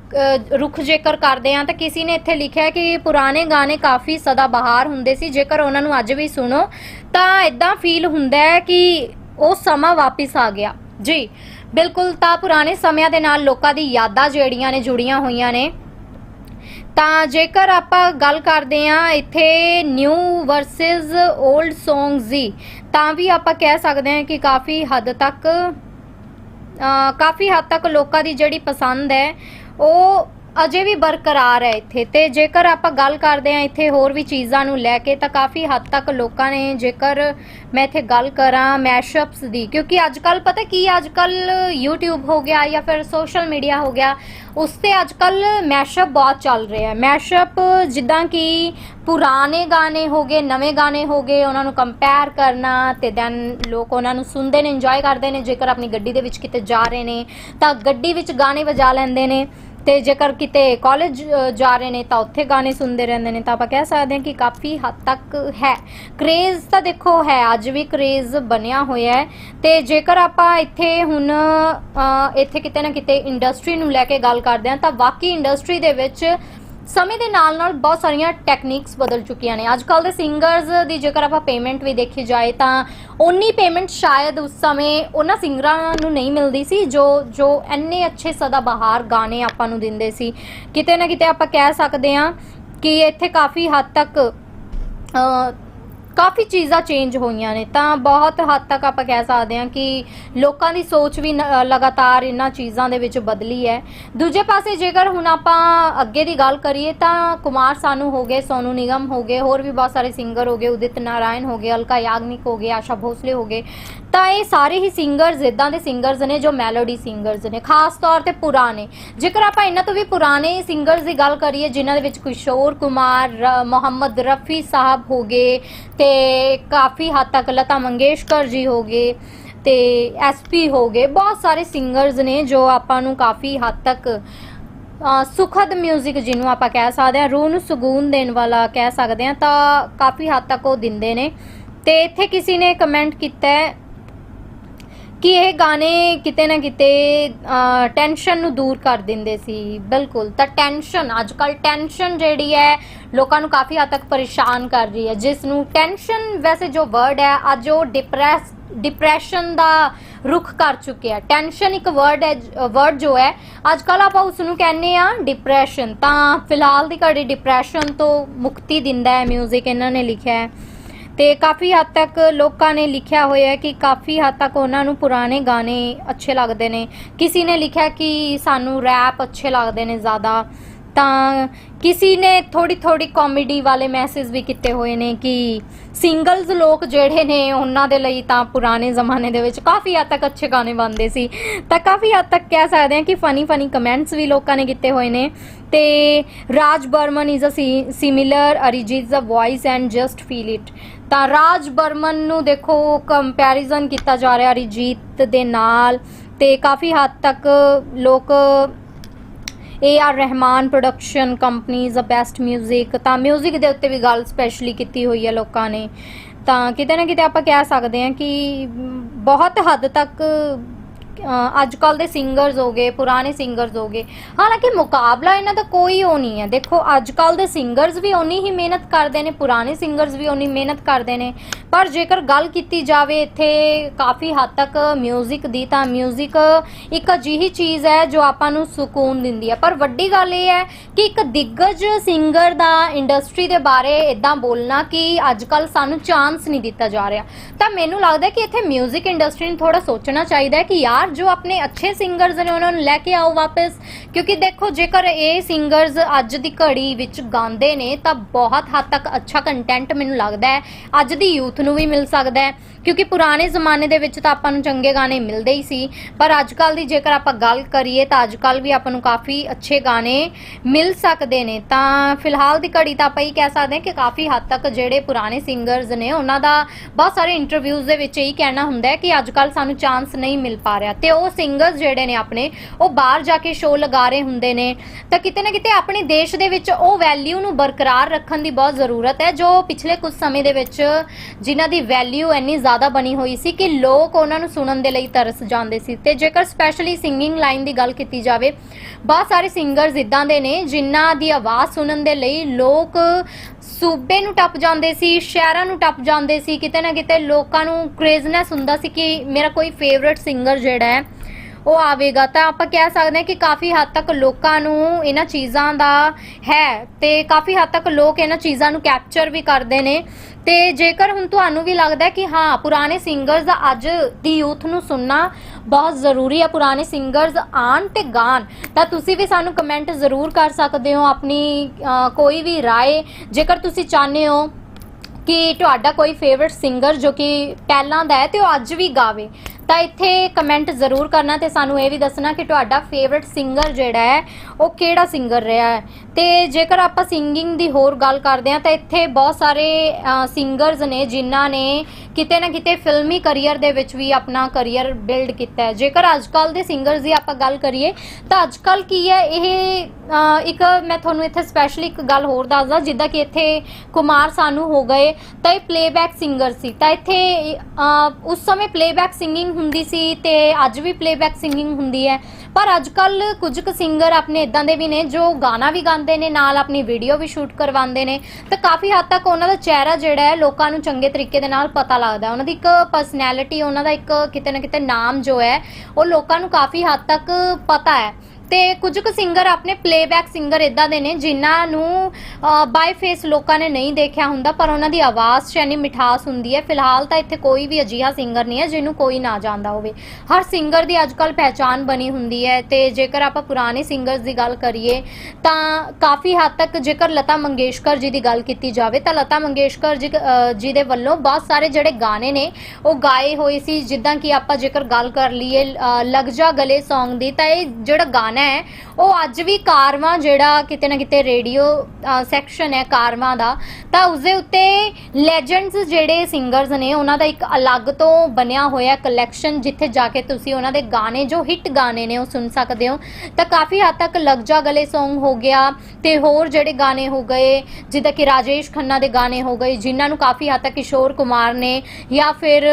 A: ਰੁਖ ਜੇਕਰ ਕਰਦੇ ਆ ਤਾਂ ਕਿਸੇ ਨੇ ਇੱਥੇ ਲਿਖਿਆ ਕਿ ਪੁਰਾਣੇ ਗਾਣੇ ਕਾਫੀ ਸਦਾ ਬਹਾਰ ਹੁੰਦੇ ਸੀ। ਜੇਕਰ ਉਹਨਾਂ ਨੂੰ ਅੱਜ ਵੀ ਸੁਣੋ, ਤਾਂ ਇਦਾਂ ਫੀਲ ਹੁੰਦਾ ਹੈ ਕਿ ਉਹ ਸਮਾਂ ਵਾਪਿਸ ਆ ਗਿਆ। ਜੀ, ਬਿਲਕੁਲ ਤਾਂ ਪੁਰਾਣੇ ਸਮਿਆਂ ਦੇ ਨਾਲ ਲੋਕਾਂ ਦੀ ਯਾਦਾਂ ਜਿਹੜੀਆਂ ਨੇ ਜੁੜੀਆਂ ਹੋਈਆਂ ਨੇ। ਤਾਂ ਜੇਕਰ ਆਪਾਂ ਗੱਲ ਕਰਦੇ ਆ ਇੱਥੇ ਨਿਊ ਵਰਸਸ 올ਡ ਸੌਂਗਸ ਦੀ, ਤਾਂ ਵੀ ਆਪਾਂ ਕਹਿ ਸਕਦੇ ਹਾਂ ਕਿ ਕਾਫੀ ਹੱਦ ਤੱਕ ਕਾਫੀ ਹੱਦ ਤੱਕ ਲੋਕਾਂ ਦੀ ਜਿਹੜੀ ਪਸੰਦ ਹੈ ਉਹ ਅਜੇ ਵੀ ਬਰਕਰਾਰ ਹੈ ਇੱਥੇ ਤੇ ਜੇਕਰ ਆਪਾਂ ਗੱਲ ਕਰਦੇ ਹਾਂ ਇੱਥੇ ਹੋਰ ਵੀ ਚੀਜ਼ਾਂ ਨੂੰ ਲੈ ਕੇ, ਤਾਂ ਕਾਫੀ ਹੱਦ ਤੱਕ ਲੋਕਾਂ ਨੇ ਜੇਕਰ ਮੈਂ ਇੱਥੇ ਗੱਲ ਕਰਾਂ ਮੈਸ਼ਅਪਸ ਦੀ, ਕਿਉਂਕਿ ਅੱਜ ਕੱਲ ਪਤਾ ਕੀ ਅੱਜ ਕੱਲ YouTube ਹੋ ਗਿਆ ਜਾਂ ਫਿਰ ਸੋਸ਼ਲ ਮੀਡੀਆ ਹੋ ਗਿਆ, ਉਸ ਤੇ ਅੱਜ ਕੱਲ ਮੈਸ਼ਅਪ ਬਹੁਤ ਚੱਲ ਰਿਹਾ ਹੈ। ਮੈਸ਼ਅਪ ਜਿੱਦਾਂ ਕਿ ਪੁਰਾਣੇ ਗਾਣੇ ਹੋ ਗਏ, ਨਵੇਂ ਗਾਣੇ ਹੋ ਗਏ, ਉਹਨਾਂ ਨੂੰ ਕੰਪੇਅਰ ਕਰਨਾ ਤੇ ਦੈਨ ਲੋਕ ਉਹਨਾਂ ਨੂੰ ਸੁਣਦੇ ਨੇ ਇੰਜੋਏ ਕਰਦੇ ਨੇ, ਜੇਕਰ ਆਪਣੀ ਗੱਡੀ ਦੇ ਵਿੱਚ ਕਿਤੇ ਜਾ ਰਹੇ ਨੇ, ਤਾਂ ਗੱਡੀ ਵਿੱਚ ਗਾਣੇ ਵਜਾ ਲੈਂਦੇ ਨੇ। ਤੇ ਜੇਕਰ ਕਿਤੇ ਕਾਲਜ ਜਾ ਰਹੇ ਨੇ ਤਾਂ ਉੱਥੇ ਗਾਣੇ ਸੁਣਦੇ ਰਹਿੰਦੇ ਨੇ ਤਾਂ ਆਪਾਂ ਕਹਿ ਸਕਦੇ ਹਾਂ ਕਿ ਕਾਫੀ ਹੱਦ ਤੱਕ ਹੈ। ਕ੍ਰੇਜ਼ ਤਾਂ ਦੇਖੋ ਹੈ, ਅੱਜ ਵੀ ਕ੍ਰੇਜ਼ ਬਣਿਆ ਹੋਇਆ ਹੈ। ਤੇ ਜੇਕਰ ਆਪਾਂ ਇੱਥੇ ਹੁਣ ਇੱਥੇ ਕਿਤੇ ਨਾ ਕਿਤੇ ਇੰਡਸਟਰੀ ਨੂੰ ਲੈ ਕੇ ਗੱਲ ਕਰਦੇ ਹਾਂ ਤਾਂ ਵਾਕਈ ਇੰਡਸਟਰੀ ਦੇ ਵਿੱਚ ਸਮੇਂ ਦੇ ਨਾਲ ਨਾਲ ਬਹੁਤ ਸਾਰੀਆਂ ਟੈਕਨੀਕਸ ਬਦਲ ਚੁੱਕੀਆਂ ਨੇ। ਅੱਜ ਕੱਲ ਦੇ ਸਿੰਗਰਸ ਦੀ ਜੇਕਰ ਆਪਾਂ ਪੇਮੈਂਟ ਵੀ ਦੇਖੀ ਜਾਏ ਤਾਂ ਉਨੀ ਪੇਮੈਂਟ ਸ਼ਾਇਦ ਉਸ ਸਮੇਂ ਉਹਨਾਂ ਸਿੰਗਰਾਂ ਨੂੰ ਨਹੀਂ ਮਿਲਦੀ ਸੀ ਜੋ ਜੋ ਇੰਨੇ ਅੱਛੇ ਸਦਾ ਬਹਾਰ ਗਾਣੇ ਆਪਾਂ ਨੂੰ ਦਿੰਦੇ ਸੀ। ਕਿਤੇ ਨਾ ਕਿਤੇ ਆਪਾਂ ਕਹਿ ਸਕਦੇ ਹਾਂ ਕਿ ਇੱਥੇ ਕਾਫੀ ਹੱਦ ਤੱਕ ਕਾਫੀ ਚੀਜ਼ਾਂ ਚੇਂਜ ਹੋਈਆਂ ਨੇ। ਤਾਂ ਬਹੁਤ ਹੱਦ ਤੱਕ ਆਪਾਂ ਕਹਿ ਸਕਦੇ ਹਾਂ ਕਿ ਲੋਕਾਂ ਦੀ ਸੋਚ ਵੀ ਨ- ਲਗਾਤਾਰ ਇਹਨਾਂ ਚੀਜ਼ਾਂ ਦੇ ਵਿੱਚ ਬਦਲੀ ਹੈ। ਦੂਜੇ ਪਾਸੇ ਜੇਕਰ ਹੁਣ ਆਪਾਂ ਅੱਗੇ ਦੀ ਗੱਲ ਕਰੀਏ ਤਾਂ ਕੁਮਾਰ ਸਾਨੂ ਹੋ ਗਏ, ਸੋਨੂ ਨਿਗਮ ਹੋ ਗਏ, ਹੋਰ ਵੀ ਬਹੁਤ ਸਾਰੇ ਸਿੰਗਰ ਹੋ ਗਏ, ਉਦਿਤ ਨਾਰਾਇਣ ਹੋ ਗਏ, ਅਲਕਾ ਯਾਗਨਿਕ ਹੋ ਗਏ, ਆਸ਼ਾ ਭੋਸਲੇ ਹੋ ਗਏ। ਤਾਂ ਇਹ ਸਾਰੇ ਹੀ ਸਿੰਗਰਸ ਇਦਾਂ ਦੇ ਸਿੰਗਰਸ ਨੇ ਜੋ ਮੈਲੋਡੀ ਸਿੰਗਰਸ ਨੇ, ਖਾਸ ਤੌਰ ਤੇ ਪੁਰਾਣੇ। ਜੇਕਰ ਆਪਾਂ ਇਹਨਾਂ ਤੋਂ ਵੀ ਪੁਰਾਣੇ ਸਿੰਗਰਸ ਦੀ ਗੱਲ ਕਰੀਏ, ਜਿਨ੍ਹਾਂ ਦੇ ਵਿੱਚ ਕਿਸ਼ੋਰ ਕੁਮਾਰ, ਰ- ਮੁਹੰਮਦ ਰਫੀ ਸਾਹਿਬ ਹੋ ਗਏ ਤੇ ਕਾਫੀ ਹੱਦ ਤੱਕ ਲਤਾ ਮੰਗੇਸ਼ਕਰ ਜੀ ਹੋ ਗਏ ਤੇ ਐਸਪੀ ਹੋ ਗਏ। ਬਹੁਤ ਸਾਰੇ ਸਿੰਗਰਸ ਨੇ ਜੋ ਆਪਾਂ ਨੂੰ ਕਾਫੀ ਹੱਦ ਤੱਕ ਸੁਖਦ 뮤직 ਜਿਹਨੂੰ ਆਪਾਂ ਕਹਿ ਸਕਦੇ ਹਾਂ, ਰੂਹ ਨੂੰ ਸਕੂਨ ਦੇਣ ਵਾਲਾ ਕਹਿ ਸਕਦੇ ਹਾਂ, ਤਾਂ ਕਾਫੀ ਹੱਦ ਤੱਕ ਉਹ ਦਿੰਦੇ ਨੇ। ਤੇ ਇੱਥੇ ਕਿਸੇ ਨੇ ਕਮੈਂਟ ਕੀਤਾ ਹੈ ਕਿ ਇਹ ਗਾਣੇ ਕਿਤੇ ਨਾ ਕਿਤੇ ਟੈਨਸ਼ਨ ਨੂੰ ਦੂਰ ਕਰ ਦਿੰਦੇ ਸੀ, ਬਿਲਕੁਲ। ਤਾਂ ਟੈਨਸ਼ਨ ਅੱਜ ਕੱਲ ਟੈਨਸ਼ਨ ਜਿਹੜੀ ਹੈ, ਲੋਕਾਂ ਨੂੰ ਕਾਫੀ ਹੱਦ ਤੱਕ ਪਰੇਸ਼ਾਨ ਕਰ ਰਹੀ ਹੈ, ਜਿਸ ਨੂੰ ਟੈਨਸ਼ਨ ਵੈਸੇ ਜੋ ਵਰਡ ਹੈ, ਅੱਜ ਉਹ ਡਿਪਰੈਸ ਡਿਪਰੈਸ਼ਨ ਦਾ ਰੁਖ ਕਰ ਚੁੱਕਿਆ ਟੈਨਸ਼ਨ ਇੱਕ ਵਰਡ ਹੈ ਵਰਡ ਜੋ ਹੈ ਅੱਜ ਕੱਲ ਆਪਾਂ ਉਸ ਨੂੰ ਕਹਿੰਦੇ ਆ ਡਿਪਰੈਸ਼ਨ ਤਾਂ ਫਿਲਹਾਲ ਦੀ ਘੜੀ ਡਿਪਰੈਸ਼ਨ ਤੋਂ ਮੁਕਤੀ ਦਿੰਦਾ ਹੈ 뮤직 ਇਹਨਾਂ ਨੇ ਲਿਖਿਆ ਹੈ। ਤੇ ਕਾਫੀ ਹੱਦ ਤੱਕ ਲੋਕਾਂ ਨੇ ਲਿਖਿਆ ਹੋਇਆ ਹੈ ਕਿ ਕਾਫੀ ਹੱਦ ਤੱਕ ਉਹਨਾਂ ਨੂੰ ਪੁਰਾਣੇ ਗਾਣੇ ਅੱਛੇ ਲੱਗਦੇ ਨੇ। ਕਿਸੇ ਨੇ ਲਿਖਿਆ ਕਿ ਸਾਨੂੰ ਰੈਪ ਅੱਛੇ ਲੱਗਦੇ ਨੇ ਜ਼ਿਆਦਾ। ਤਾਂ ਕਿਸੇ ਨੇ ਥੋੜੀ ਥੋੜੀ ਕਾਮੇਡੀ ਵਾਲੇ ਮੈਸੇਜ ਵੀ ਕੀਤੇ ਹੋਏ ਨੇ ਕਿ ਸਿੰਗਲਸ ਲੋਕ ਜਿਹੜੇ ਨੇ ਉਹਨਾਂ ਦੇ ਲਈ ਤਾਂ ਪੁਰਾਣੇ ਜ਼ਮਾਨੇ ਦੇ ਵਿੱਚ ਕਾਫੀ ਹੱਦ ਤੱਕ ਅੱਛੇ ਗਾਣੇ ਬਣਦੇ ਸੀ। ਤਾਂ ਕਾਫੀ ਹੱਦ ਤੱਕ ਕਹਿ ਸਕਦੇ ਹਾਂ ਕਿ ਫਨੀ ਫਨੀ ਕਮੈਂਟਸ ਵੀ ਲੋਕਾਂ ਨੇ ਕੀਤੇ ਹੋਏ ਨੇ। ਤੇ Raj Barman is a similar Arijit the voice and just feel it ਤਾਂ ਰਾਜ ਬਰਮਨ ਨੂੰ ਦੇਖੋ ਕੰਪੈਰੀਜ਼ਨ ਕੀਤਾ ਜਾ ਰਿਹਾ ਅਰੀਜੀਤ ਦੇ ਨਾਲ ਤੇ ਕਾਫੀ ਹੱਦ ਤੱਕ ਲੋਕ A R Rahman production companies a best 뮤직 ਤਾਂ 뮤직 ਦੇ ਉੱਤੇ ਵੀ ਗੱਲ ਸਪੈਸ਼ਲੀ ਕੀਤੀ ਹੋਈ ਹੈ ਲੋਕਾਂ ਨੇ ਤਾਂ ਕਿਤੇ ਨਾ ਕਿਤੇ ਆਪਾਂ ਕਹਿ ਸਕਦੇ ਹਾਂ ਕਿ ਮ, ਬਹੁਤ ਹੱਦ ਤੱਕ ਅੱਜ ਕੱਲ ਦੇ ਸਿੰਗਰਸ ਹੋ ਗਏ ਪੁਰਾਣੇ ਸਿੰਗਰਸ ਹੋ ਗਏ ਹਾਲਾਂਕਿ ਮੁਕਾਬਲਾ ਇਹਨਾਂ ਦਾ ਕੋਈ ਉਹ ਨਹੀਂ ਹੈ ਦੇਖੋ ਅੱਜ ਕੱਲ ਦੇ ਸਿੰਗਰਸ ਵੀ ਓਨੀ ਹੀ ਮਿਹਨਤ ਕਰਦੇ ਨੇ ਪੁਰਾਣੇ ਸਿੰਗਰਸ ਵੀ ਓਨੀ ਮਿਹਨਤ ਕਰਦੇ ਨੇ ਪਰ ਜੇਕਰ ਗੱਲ ਕੀਤੀ ਜਾਵੇ ਇੱਥੇ ਕਾਫੀ ਹੱਦ ਤੱਕ 뮤직 ਦੀ ਤਾਂ 뮤직 ਇੱਕ ਅਜਿਹੀ ਚੀਜ਼ ਹੈ ਜੋ ਆਪਾਂ ਨੂੰ ਸਕੂਨ ਦਿੰਦੀ ਹੈ ਪਰ ਵੱਡੀ ਗੱਲ ਇਹ ਹੈ ਕਿ ਇੱਕ ਦਿੱਗਜ ਸਿੰਗਰ ਦਾ ਇੰਡਸਟਰੀ ਦੇ ਬਾਰੇ ਇਦਾਂ ਬੋਲਣਾ ਕਿ ਅੱਜ ਕੱਲ ਸਾਨੂੰ ਚਾਂਸ ਨਹੀਂ ਦਿੱਤਾ ਜਾ ਰਿਹਾ ਤਾਂ ਮੈਨੂੰ ਲੱਗਦਾ ਹੈ ਕਿ ਇੱਥੇ 뮤직 ਇੰਡਸਟਰੀ ਨੂੰ ਥੋੜਾ ਸੋਚਣਾ ਚਾਹੀਦਾ ਹੈ ਕਿ ਯਾਰ ਜੋ ਆਪਣੇ ਅੱਛੇ ਸਿੰਗਰਸ ਨੇ ਉਹਨਾਂ ਨੂੰ ਲੈ ਕੇ ਆਓ ਵਾਪਸ ਕਿਉਂਕਿ ਦੇਖੋ ਜੇਕਰ ਇਹ ਸਿੰਗਰਸ ਅੱਜ ਦੀ ਘੜੀ ਵਿੱਚ ਗਾਉਂਦੇ ਨੇ ਤਾਂ ਬਹੁਤ ਹੱਦ ਤੱਕ ਅੱਛਾ ਕੰਟੈਂਟ ਮੈਨੂੰ ਲੱਗਦਾ ਹੈ ਅੱਜ ਦੀ ਯੂਥ ਨੂੰ ਵੀ ਮਿਲ ਸਕਦਾ ਹੈ ਕਿਉਂਕਿ ਪੁਰਾਣੇ ਜ਼ਮਾਨੇ ਦੇ ਵਿੱਚ ਤਾਂ ਆਪਾਂ ਨੂੰ ਚੰਗੇ ਗਾਣੇ ਮਿਲਦੇ ਹੀ ਸੀ ਪਰ ਅੱਜ ਕੱਲ ਦੀ ਜੇਕਰ ਆਪਾਂ ਗੱਲ ਕਰੀਏ ਤਾਂ ਅੱਜ ਕੱਲ ਵੀ ਆਪਾਂ ਨੂੰ ਕਾਫੀ ਅੱਛੇ ਗਾਣੇ ਮਿਲ ਸਕਦੇ ਨੇ ਤਾਂ ਫਿਲਹਾਲ ਦੀ ਘੜੀ ਤਾਂ ਆਪਾਂ ਇਹ ਕਹਿ ਸਕਦੇ ਹਾਂ ਕਿ ਕਾਫੀ ਹੱਦ ਤੱਕ ਜਿਹੜੇ ਪੁਰਾਣੇ ਸਿੰਗਰਸ ਨੇ ਉਹਨਾਂ ਦਾ ਬਹੁਤ ਸਾਰੇ ਇੰਟਰਵਿਊਜ਼ ਦੇ ਵਿੱਚ ਇਹੀ ਕਹਿਣਾ ਹੁੰਦਾ ਹੈ ਕਿ ਅੱਜ ਕੱਲ ਸਾਨੂੰ ਚਾਂਸ ਨਹੀਂ ਮਿਲ ਪਾ ਰਿਹਾ ਤੇ ਉਹ ਸਿੰਗਰਸ ਜਿਹੜੇ ਨੇ ਆਪਣੇ, ਉਹ ਬਾਹਰ ਜਾ ਕੇ ਸ਼ੋਅ ਲਗਾ ਰਹੇ ਹੁੰਦੇ ਨੇ। ਤਾਂ ਕਿਤੇ ਨਾ ਕਿਤੇ ਆਪਣੇ ਦੇਸ਼ ਦੇ ਵਿੱਚ ਉਹ ਵੈਲਿਊ ਨੂੰ ਬਰਕਰਾਰ ਰੱਖਣ ਦੀ ਬਹੁਤ ਜ਼ਰੂਰਤ ਹੈ, ਜੋ ਪਿਛਲੇ ਕੁਝ ਸਮੇਂ ਦੇ ਵਿੱਚ ਜਿਨ੍ਹਾਂ ਦੀ ਵੈਲਿਊ ਇੰਨੀ ਜ਼ਿਆਦਾ ਬਣੀ ਹੋਈ ਸੀ ਕਿ ਲੋਕ ਉਹਨਾਂ ਨੂੰ ਸੁਣਨ ਦੇ ਲਈ ਤਰਸ ਜਾਂਦੇ ਸੀ। ਤੇ ਜੇਕਰ ਸਪੈਸ਼ਲੀ ਸਿੰਗਿੰਗ ਲਾਈਨ ਦੀ ਗੱਲ ਕੀਤੀ ਜਾਵੇ, ਬਹੁਤ ਸਾਰੇ ਸਿੰਗਰਸ ਇਦਾਂ ਦੇ ਨੇ ਜਿਨ੍ਹਾਂ ਦੀ ਆਵਾਜ਼ ਸੁਣਨ ਦੇ ਲਈ ਲੋਕ ਸੂਬੇ ਨੂੰ ਟੱਪ ਜਾਂਦੇ ਸੀ, ਸ਼ਹਿਰਾਂ ਨੂੰ ਟੱਪ ਜਾਂਦੇ ਸੀ, ਕਿਤੇ ਨਾ ਕਿਤੇ ਲੋਕਾਂ ਨੂੰ ਕ੍ਰੇਜ਼ਨੈਸ ਹੁੰਦਾ ਸੀ ਕਿ ਮੇਰਾ ਕੋਈ ਫੇਵਰਿਟ ਸਿੰਗਰ ਜਿਹੜਾ ਹੈ, ਉਹ ਆਵੇਗਾ। ਤਾਂ ਆਪਾਂ ਕਹਿ ਸਕਦੇ ਹਾਂ ਕਿ ਕਾਫੀ ਹੱਦ ਤੱਕ ਲੋਕਾਂ ਨੂੰ ਇਹਨਾਂ ਚੀਜ਼ਾਂ ਦਾ ਹੈ ਤੇ ਕਾਫੀ ਹੱਦ ਤੱਕ ਲੋਕ ਇਹਨਾਂ ਚੀਜ਼ਾਂ ਨੂੰ ਕੈਪਚਰ ਵੀ ਕਰਦੇ ਨੇ। ਤੇ ਜੇਕਰ ਹੁਣ ਤੁਹਾਨੂੰ ਵੀ ਲੱਗਦਾ ਕਿ ਹਾਂ, ਪੁਰਾਣੇ ਸਿੰਗਰਸ ਦਾ ਅੱਜ ਦੀ ਯੂਥ ਨੂੰ ਸੁਣਨਾ ਬਹੁਤ ਜ਼ਰੂਰੀ ਹੈ ਪੁਰਾਣੇ ਸਿੰਗਰਸ ਆਣ ਤੇ ਗਾਣ ਤਾਂ ਤੁਸੀਂ ਵੀ ਸਾਨੂੰ ਕਮੈਂਟ ਜ਼ਰੂਰ ਕਰ ਸਕਦੇ ਹੋ ਆਪਣੀ ਅਹ, ਕੋਈ ਵੀ ਰਾਏ। ਜੇਕਰ ਤੁਸੀਂ ਚਾਹੁੰਦੇ ਹੋ ਕਿ ਤੁਹਾਡਾ ਕੋਈ ਫੇਵਰਿਟ ਸਿੰਗਰ ਜੋ ਕਿ ਪਹਿਲਾਂ ਦਾ ਹੈ ਤੇ ਉਹ ਅੱਜ ਵੀ ਗਾਵੇ ਤਾਂ ਇੱਥੇ ਕਮੈਂਟ ਜ਼ਰੂਰ ਕਰਨਾ ਤੇ ਸਾਨੂੰ ਇਹ ਵੀ ਦੱਸਣਾ ਕਿ ਤੁਹਾਡਾ ਫੇਵਰਿਟ ਸਿੰਗਰ ਜਿਹੜਾ ਹੈ, ਉਹ ਕਿਹੜਾ ਸਿੰਗਰ ਰਿਹਾ ਹੈ? ਤੇ ਜੇਕਰ ਆਪਾਂ ਸਿੰਗਿੰਗ ਦੀ ਹੋਰ ਗੱਲ ਕਰਦੇ ਹਾਂ, ਤਾਂ ਇੱਥੇ ਬਹੁਤ ਸਾਰੇ ਸਿੰਗਰਸ ਨੇ ਜਿਨ੍ਹਾਂ ਨੇ ਕਿਤੇ ਨਾ ਕਿਤੇ ਫਿਲਮੀ ਕੈਰੀਅਰ ਦੇ ਵਿੱਚ ਵੀ ਆਪਣਾ ਕੈਰੀਅਰ ਬਿਲਡ ਕੀਤਾ ਹੈ। ਜੇਕਰ ਅੱਜਕੱਲ ਦੇ ਸਿੰਗਰਸ ਦੀ ਆਪਾਂ ਗੱਲ ਕਰੀਏ, ਤਾਂ ਅੱਜਕੱਲ ਕੀ ਹੈ, ਇਹ ਇੱਕ ਮੈਂ ਤੁਹਾਨੂੰ ਇੱਥੇ ਸਪੈਸ਼ਲੀ ਇੱਕ ਗੱਲ ਹੋਰ ਦੱਸਦਾ, ਜਿੱਦਾਂ ਕਿ ਇੱਥੇ ਕੁਮਾਰ ਸਾਨੂੰ ਹੋ ਗਏ, ਤਾਂ ਇਹ ਪਲੇਬੈਕ ਸਿੰਗਰ ਸੀ। ਤਾਂ ਇੱਥੇ ਉਸ ਸਮੇਂ ਪਲੇਬੈਕ ਸਿੰਗਿੰਗ ਹੁੰਦੀ ਸੀ ਤੇ ਅੱਜ ਵੀ ਪਲੇਬੈਕ ਸਿੰਗਿੰਗ ਹੁੰਦੀ ਹੈ। ਪਰ ਅੱਜਕੱਲ ਕੁਝ ਕੁ ਸਿੰਗਰ ਆਪਣੇ ਇਦਾਂ ਦੇ ਵੀ ਨੇ ਜੋ ਗਾਣਾ ਵੀ ਗਾਉਂਦੇ ਨੇ, ਨਾਲ ਆਪਣੀ ਵੀਡੀਓ ਵੀ ਸ਼ੂਟ ਕਰਵਾਉਂਦੇ ਨੇ। ਤਾਂ ਕਾਫੀ ਹੱਦ ਤੱਕ ਉਹਨਾਂ ਦਾ ਚਿਹਰਾ ਜਿਹੜਾ ਹੈ, ਲੋਕਾਂ ਨੂੰ ਚੰਗੇ ਤਰੀਕੇ ਦੇ ਨਾਲ ਪਤਾ ਲੱਗਦਾ ਉਹਨਾਂ ਦੀ ਇੱਕ ਪਰਸਨੈਲਿਟੀ ਉਹਨਾਂ ਦਾ ਇੱਕ ਕਿਤੇ ਨਾ ਕਿਤੇ ਨਾਮ ਜੋ ਹੈ, ਉਹ ਲੋਕਾਂ ਨੂੰ ਕਾਫੀ ਹੱਦ ਤੱਕ ਪਤਾ ਹੈ। ਤੇ ਕੁਝ ਕੁ ਸਿੰਗਰ ਆਪਣੇ ਪਲੇਬੈਕ ਸਿੰਗਰ ਇਦਾਂ ਦੇ ਨੇ ਜਿਨ੍ਹਾਂ ਨੂੰ ਬਾਈ ਫੇਸ ਲੋਕਾਂ ਨੇ ਨਹੀਂ ਦੇਖਿਆ ਹੁੰਦਾ ਪਰ ਉਹਨਾਂ ਦੀ ਆਵਾਜ਼ 'ਚ ਇੰਨੀ ਮਿਠਾਸ ਹੁੰਦੀ ਹੈ। ਫਿਲਹਾਲ ਤਾਂ ਇੱਥੇ ਕੋਈ ਵੀ ਅਜੀਹਾ ਸਿੰਗਰ ਨਹੀਂ ਹੈ ਜਿਹਨੂੰ ਕੋਈ ਨਾ ਜਾਣਦਾ ਹੋਵੇ। ਹਰ ਸਿੰਗਰ ਦੀ ਅੱਜਕੱਲ ਪਹਿਚਾਨ ਬਣੀ ਹੁੰਦੀ ਹੈ ਤੇ ਜੇਕਰ ਆਪਾਂ ਪੁਰਾਣੇ ਸਿੰਗਰਸ ਦੀ ਗੱਲ ਕਰੀਏ ਤਾਂ ਕਾਫੀ ਹੱਦ ਤੱਕ ਜੇਕਰ ਲਤਾ ਮੰਗੇਸ਼ਕਰ ਜੀ ਦੀ ਗੱਲ ਕੀਤੀ ਜਾਵੇ ਤਾਂ ਲਤਾ ਮੰਗੇਸ਼ਕਰ ਜੀ ਜੀ ਦੇ ਵੱਲੋਂ ਬਹੁਤ ਸਾਰੇ ਜਿਹੜੇ ਗਾਣੇ ਨੇ ਉਹ ਗਾਏ ਹੋਏ ਸੀ। ਜਿੱਦਾਂ ਕਿ ਆਪਾਂ ਜੇਕਰ ਗੱਲ ਕਰ ਲਈਏ ਅ, ਲਗ ਜਾ ਗਲੇ Song ਦੀ ਤਾਂ ਇਹ ਜਿਹੜਾ ਗਾਣਾ ਹੈ। ਉਹ ਅੱਜ ਵੀ ਕਾਰਵਾਂ ਜਿਹੜਾ ਕਿਤੇ ਨਾ ਕਿਤੇ ਰੇਡੀਓ ਸੈਕਸ਼ਨ ਹੈ ਕਾਰਵਾਂ ਦਾ, ਤਾਂ ਉਸ ਦੇ ਉੱਤੇ ਲੈਜੈਂਡਸ ਜਿਹੜੇ ਸਿੰਗਰਸ ਨੇ, ਉਹਨਾਂ ਦਾ ਇੱਕ ਅਲੱਗ ਤੋਂ ਬਣਿਆ ਹੋਇਆ ਕਲੈਕਸ਼ਨ ਜਿੱਥੇ ਜਾ ਕੇ ਤੁਸੀਂ ਉਹਨਾਂ ਦੇ ਗਾਣੇ, ਜੋ ਹਿੱਟ ਗਾਣੇ ਨੇ, ਉਹ ਸੁਣ ਸਕਦੇ ਹੋ। ਤਾਂ ਕਾਫੀ ਹੱਦ ਤੱਕ ਲਗ ਜਾ ਗਲੇ Song ਹੋ ਗਿਆ ਤੇ ਹੋਰ ਜਿਹੜੇ ਗਾਣੇ ਹੋ ਗਏ, ਜਿੱਦਾਂ ਕਿ ਰਾਜੇਸ਼ ਖੰਨਾ ਦੇ ਗਾਣੇ ਹੋ ਗਏ, ਜਿਨ੍ਹਾਂ ਨੂੰ ਕਾਫੀ ਹੱਦ ਤੱਕ ਕਿਸ਼ੋਰ ਕੁਮਾਰ ਨੇ ਜਾਂ ਫਿਰ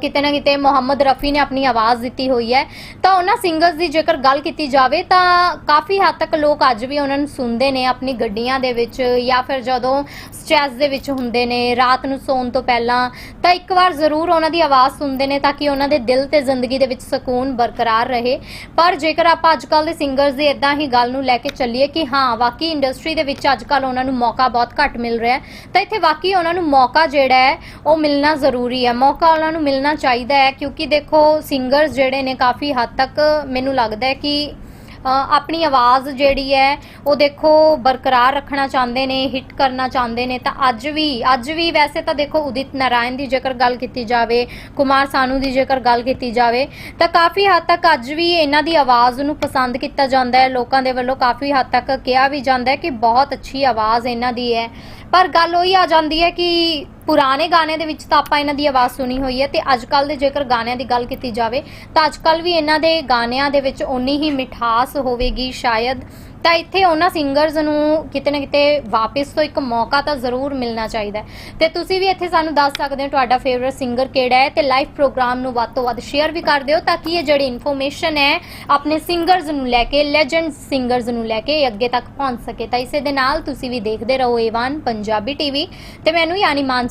A: ਕਿਤੇ ਨਾ ਕਿਤੇ ਮੁਹੰਮਦ ਰਫੀ ਨੇ ਆਪਣੀ ਆਵਾਜ਼ ਦਿੱਤੀ ਹੋਈ ਹੈ। ਤਾਂ ਉਹਨਾਂ ਸਿੰਗਰਸ ਦੀ ਜੇਕਰ ਗੱਲ ਕੀਤੀ ਜਾਵੇ ਤਾਂ ਕਾਫੀ ਹੱਦ ਤੱਕ ਲੋਕ ਅੱਜ ਵੀ ਉਹਨਾਂ ਨੂੰ ਸੁਣਦੇ ਨੇ ਆਪਣੀ ਗੱਡੀਆਂ ਦੇ ਵਿੱਚ ਜਾਂ ਫਿਰ ਜਦੋਂ ਸਟ੍ਰੈਸ ਦੇ ਵਿੱਚ ਹੁੰਦੇ ਨੇ, ਰਾਤ ਨੂੰ ਸੌਣ ਤੋਂ ਪਹਿਲਾਂ। ਤਾਂ ਇੱਕ ਵਾਰ ਜ਼ਰੂਰ ਉਹਨਾਂ ਦੀ ਆਵਾਜ਼ ਸੁਣਦੇ ਨੇ ਤਾਂ ਕਿ ਉਹਨਾਂ ਦੇ ਦਿਲ ਤੇ ਜ਼ਿੰਦਗੀ ਦੇ ਵਿੱਚ ਸਕੂਨ ਬਰਕਰਾਰ ਰਹੇ। ਪਰ ਜੇਕਰ ਆਪਾਂ ਅੱਜਕੱਲ ਦੇ ਸਿੰਗਰਸ ਦੀ ਇਦਾਂ ਹੀ ਗੱਲ ਨੂੰ ਲੈ ਕੇ ਚੱਲੀਏ ਕਿ ਹਾਂ, ਵਾਕਈ ਇੰਡਸਟਰੀ ਦੇ ਵਿੱਚ ਅੱਜਕੱਲ ਉਹਨਾਂ ਨੂੰ ਮੌਕਾ ਬਹੁਤ ਘੱਟ ਮਿਲ ਰਿਹਾ ਤਾਂ ਇੱਥੇ ਵਾਕਈ ਉਹਨਾਂ ਨੂੰ ਮੌਕਾ ਜਿਹੜਾ ਹੈ, ਉਹ ਮਿਲਣਾ ਜ਼ਰੂਰੀ ਹੈ। ਮੌਕਾ ਉਹਨਾਂ ਨੂੰ ਮਿਲਣਾ ਚਾਹੀਦਾ ਹੈ, ਕਿਉਂਕਿ ਦੇਖੋ ਸਿੰਗਰਸ ਜਿਹੜੇ ਨੇ ਕਾਫੀ ਹੱਦ ਤੱਕ ਮੈਨੂੰ ਲੱਗਦਾ ਹੈ ਕਿ ਆਪਣੀ ਆਵਾਜ਼ ਜਿਹੜੀ ਹੈ, ਉਹ ਦੇਖੋ, ਬਰਕਰਾਰ ਰੱਖਣਾ ਚਾਹੁੰਦੇ ਨੇ, ਹਿੱਟ ਕਰਨਾ ਚਾਹੁੰਦੇ ਨੇ। ਤਾਂ ਅੱਜ ਵੀ ਅੱਜ ਵੀ ਵੈਸੇ ਤਾਂ ਦੇਖੋ, ਉਦਿਤ ਨਾਰਾਇਣ ਦੀ ਜੇਕਰ ਗੱਲ ਕੀਤੀ ਜਾਵੇ, ਕੁਮਾਰ ਸਾਨੂ ਦੀ ਜੇਕਰ ਗੱਲ ਕੀਤੀ ਜਾਵੇ, ਤਾਂ ਕਾਫੀ ਹੱਦ ਤੱਕ ਅੱਜ ਵੀ ਇਹਨਾਂ ਦੀ ਆਵਾਜ਼ ਨੂੰ ਪਸੰਦ ਕੀਤਾ ਜਾਂਦਾ ਹੈ। ਲੋਕਾਂ ਦੇ ਵੱਲੋਂ ਕਾਫੀ ਹੱਦ ਤੱਕ ਕਿਹਾ ਵੀ ਜਾਂਦਾ ਹੈ ਕਿ ਬਹੁਤ ਅੱਛੀ ਆਵਾਜ਼ ਇਹਨਾਂ ਦੀ ਹੈ। ਪਰ ਗੱਲ ਉਹੀ ਆ ਜਾਂਦੀ ਹੈ ਕਿ ਪੁਰਾਣੇ ਗਾਣੇ ਦੇ ਵਿੱਚ ਤਾਂ ਆਪਾਂ ਇਹਨਾਂ ਦੀ ਆਵਾਜ਼ ਸੁਣੀ ਹੋਈ ਹੈ ਤੇ ਅੱਜ ਕੱਲ ਦੇ ਜੇਕਰ ਗਾਣਿਆਂ ਦੀ ਗੱਲ ਕੀਤੀ ਜਾਵੇ ਤਾਂ ਅੱਜ ਕੱਲ ਵੀ ਇਹਨਾਂ ਦੇ ਗਾਣਿਆਂ ਦੇ ਵਿੱਚ ਓਨੀ ਹੀ ਮਿਠਾਸ ਹੋਵੇਗੀ, ਸ਼ਾਇਦ ਤਾਂ ਇੱਥੇ ਉਹਨਾਂ ਸਿੰਗਰਸ ਨੂੰ ਕਿਤੇ ਨਾ ਕਿਤੇ ਵਾਪਸ ਤੋਂ ਇੱਕ ਮੌਕਾ ਤਾਂ ਜ਼ਰੂਰ ਮਿਲਣਾ ਚਾਹੀਦਾ ਹੈ। ਤੇ ਤੁਸੀਂ ਵੀ ਇੱਥੇ ਸਾਨੂੰ ਦੱਸ ਸਕਦੇ ਹੋ ਤੁਹਾਡਾ ਫੇਵਰਿਟ ਸਿੰਗਰ ਕਿਹੜਾ ਹੈ ਤੇ ਲਾਈਵ ਪ੍ਰੋਗਰਾਮ ਨੂੰ ਵੱਧ ਤੋਂ ਵੱਧ ਸ਼ੇਅਰ ਵੀ ਕਰ ਦਿਓ ਤਾਂ ਕਿ ਇਹ ਜਿਹੜੀ ਇਨਫੋਰਮੇਸ਼ਨ ਹੈ ਆਪਣੇ ਸਿੰਗਰਸ ਨੂੰ ਲੈ ਕੇ ਲੈਜੈਂਡ ਸਿੰਗਰਸ ਨੂੰ ਲੈ ਕੇ ਇਹ ਅੱਗੇ ਤੱਕ ਪਹੁੰਚ ਸਕੇ। ਤਾਂ ਇਸੇ ਦੇ ਨਾਲ ਤੁਸੀਂ ਵੀ ਦੇਖਦੇ ਰਹੋ ਏਵਾਨ ਪੰਜਾਬੀ ਟੀਵੀ ਤੇ ਮੈਨੂੰ ਯਾਨੀ ਮਾਨਸੂ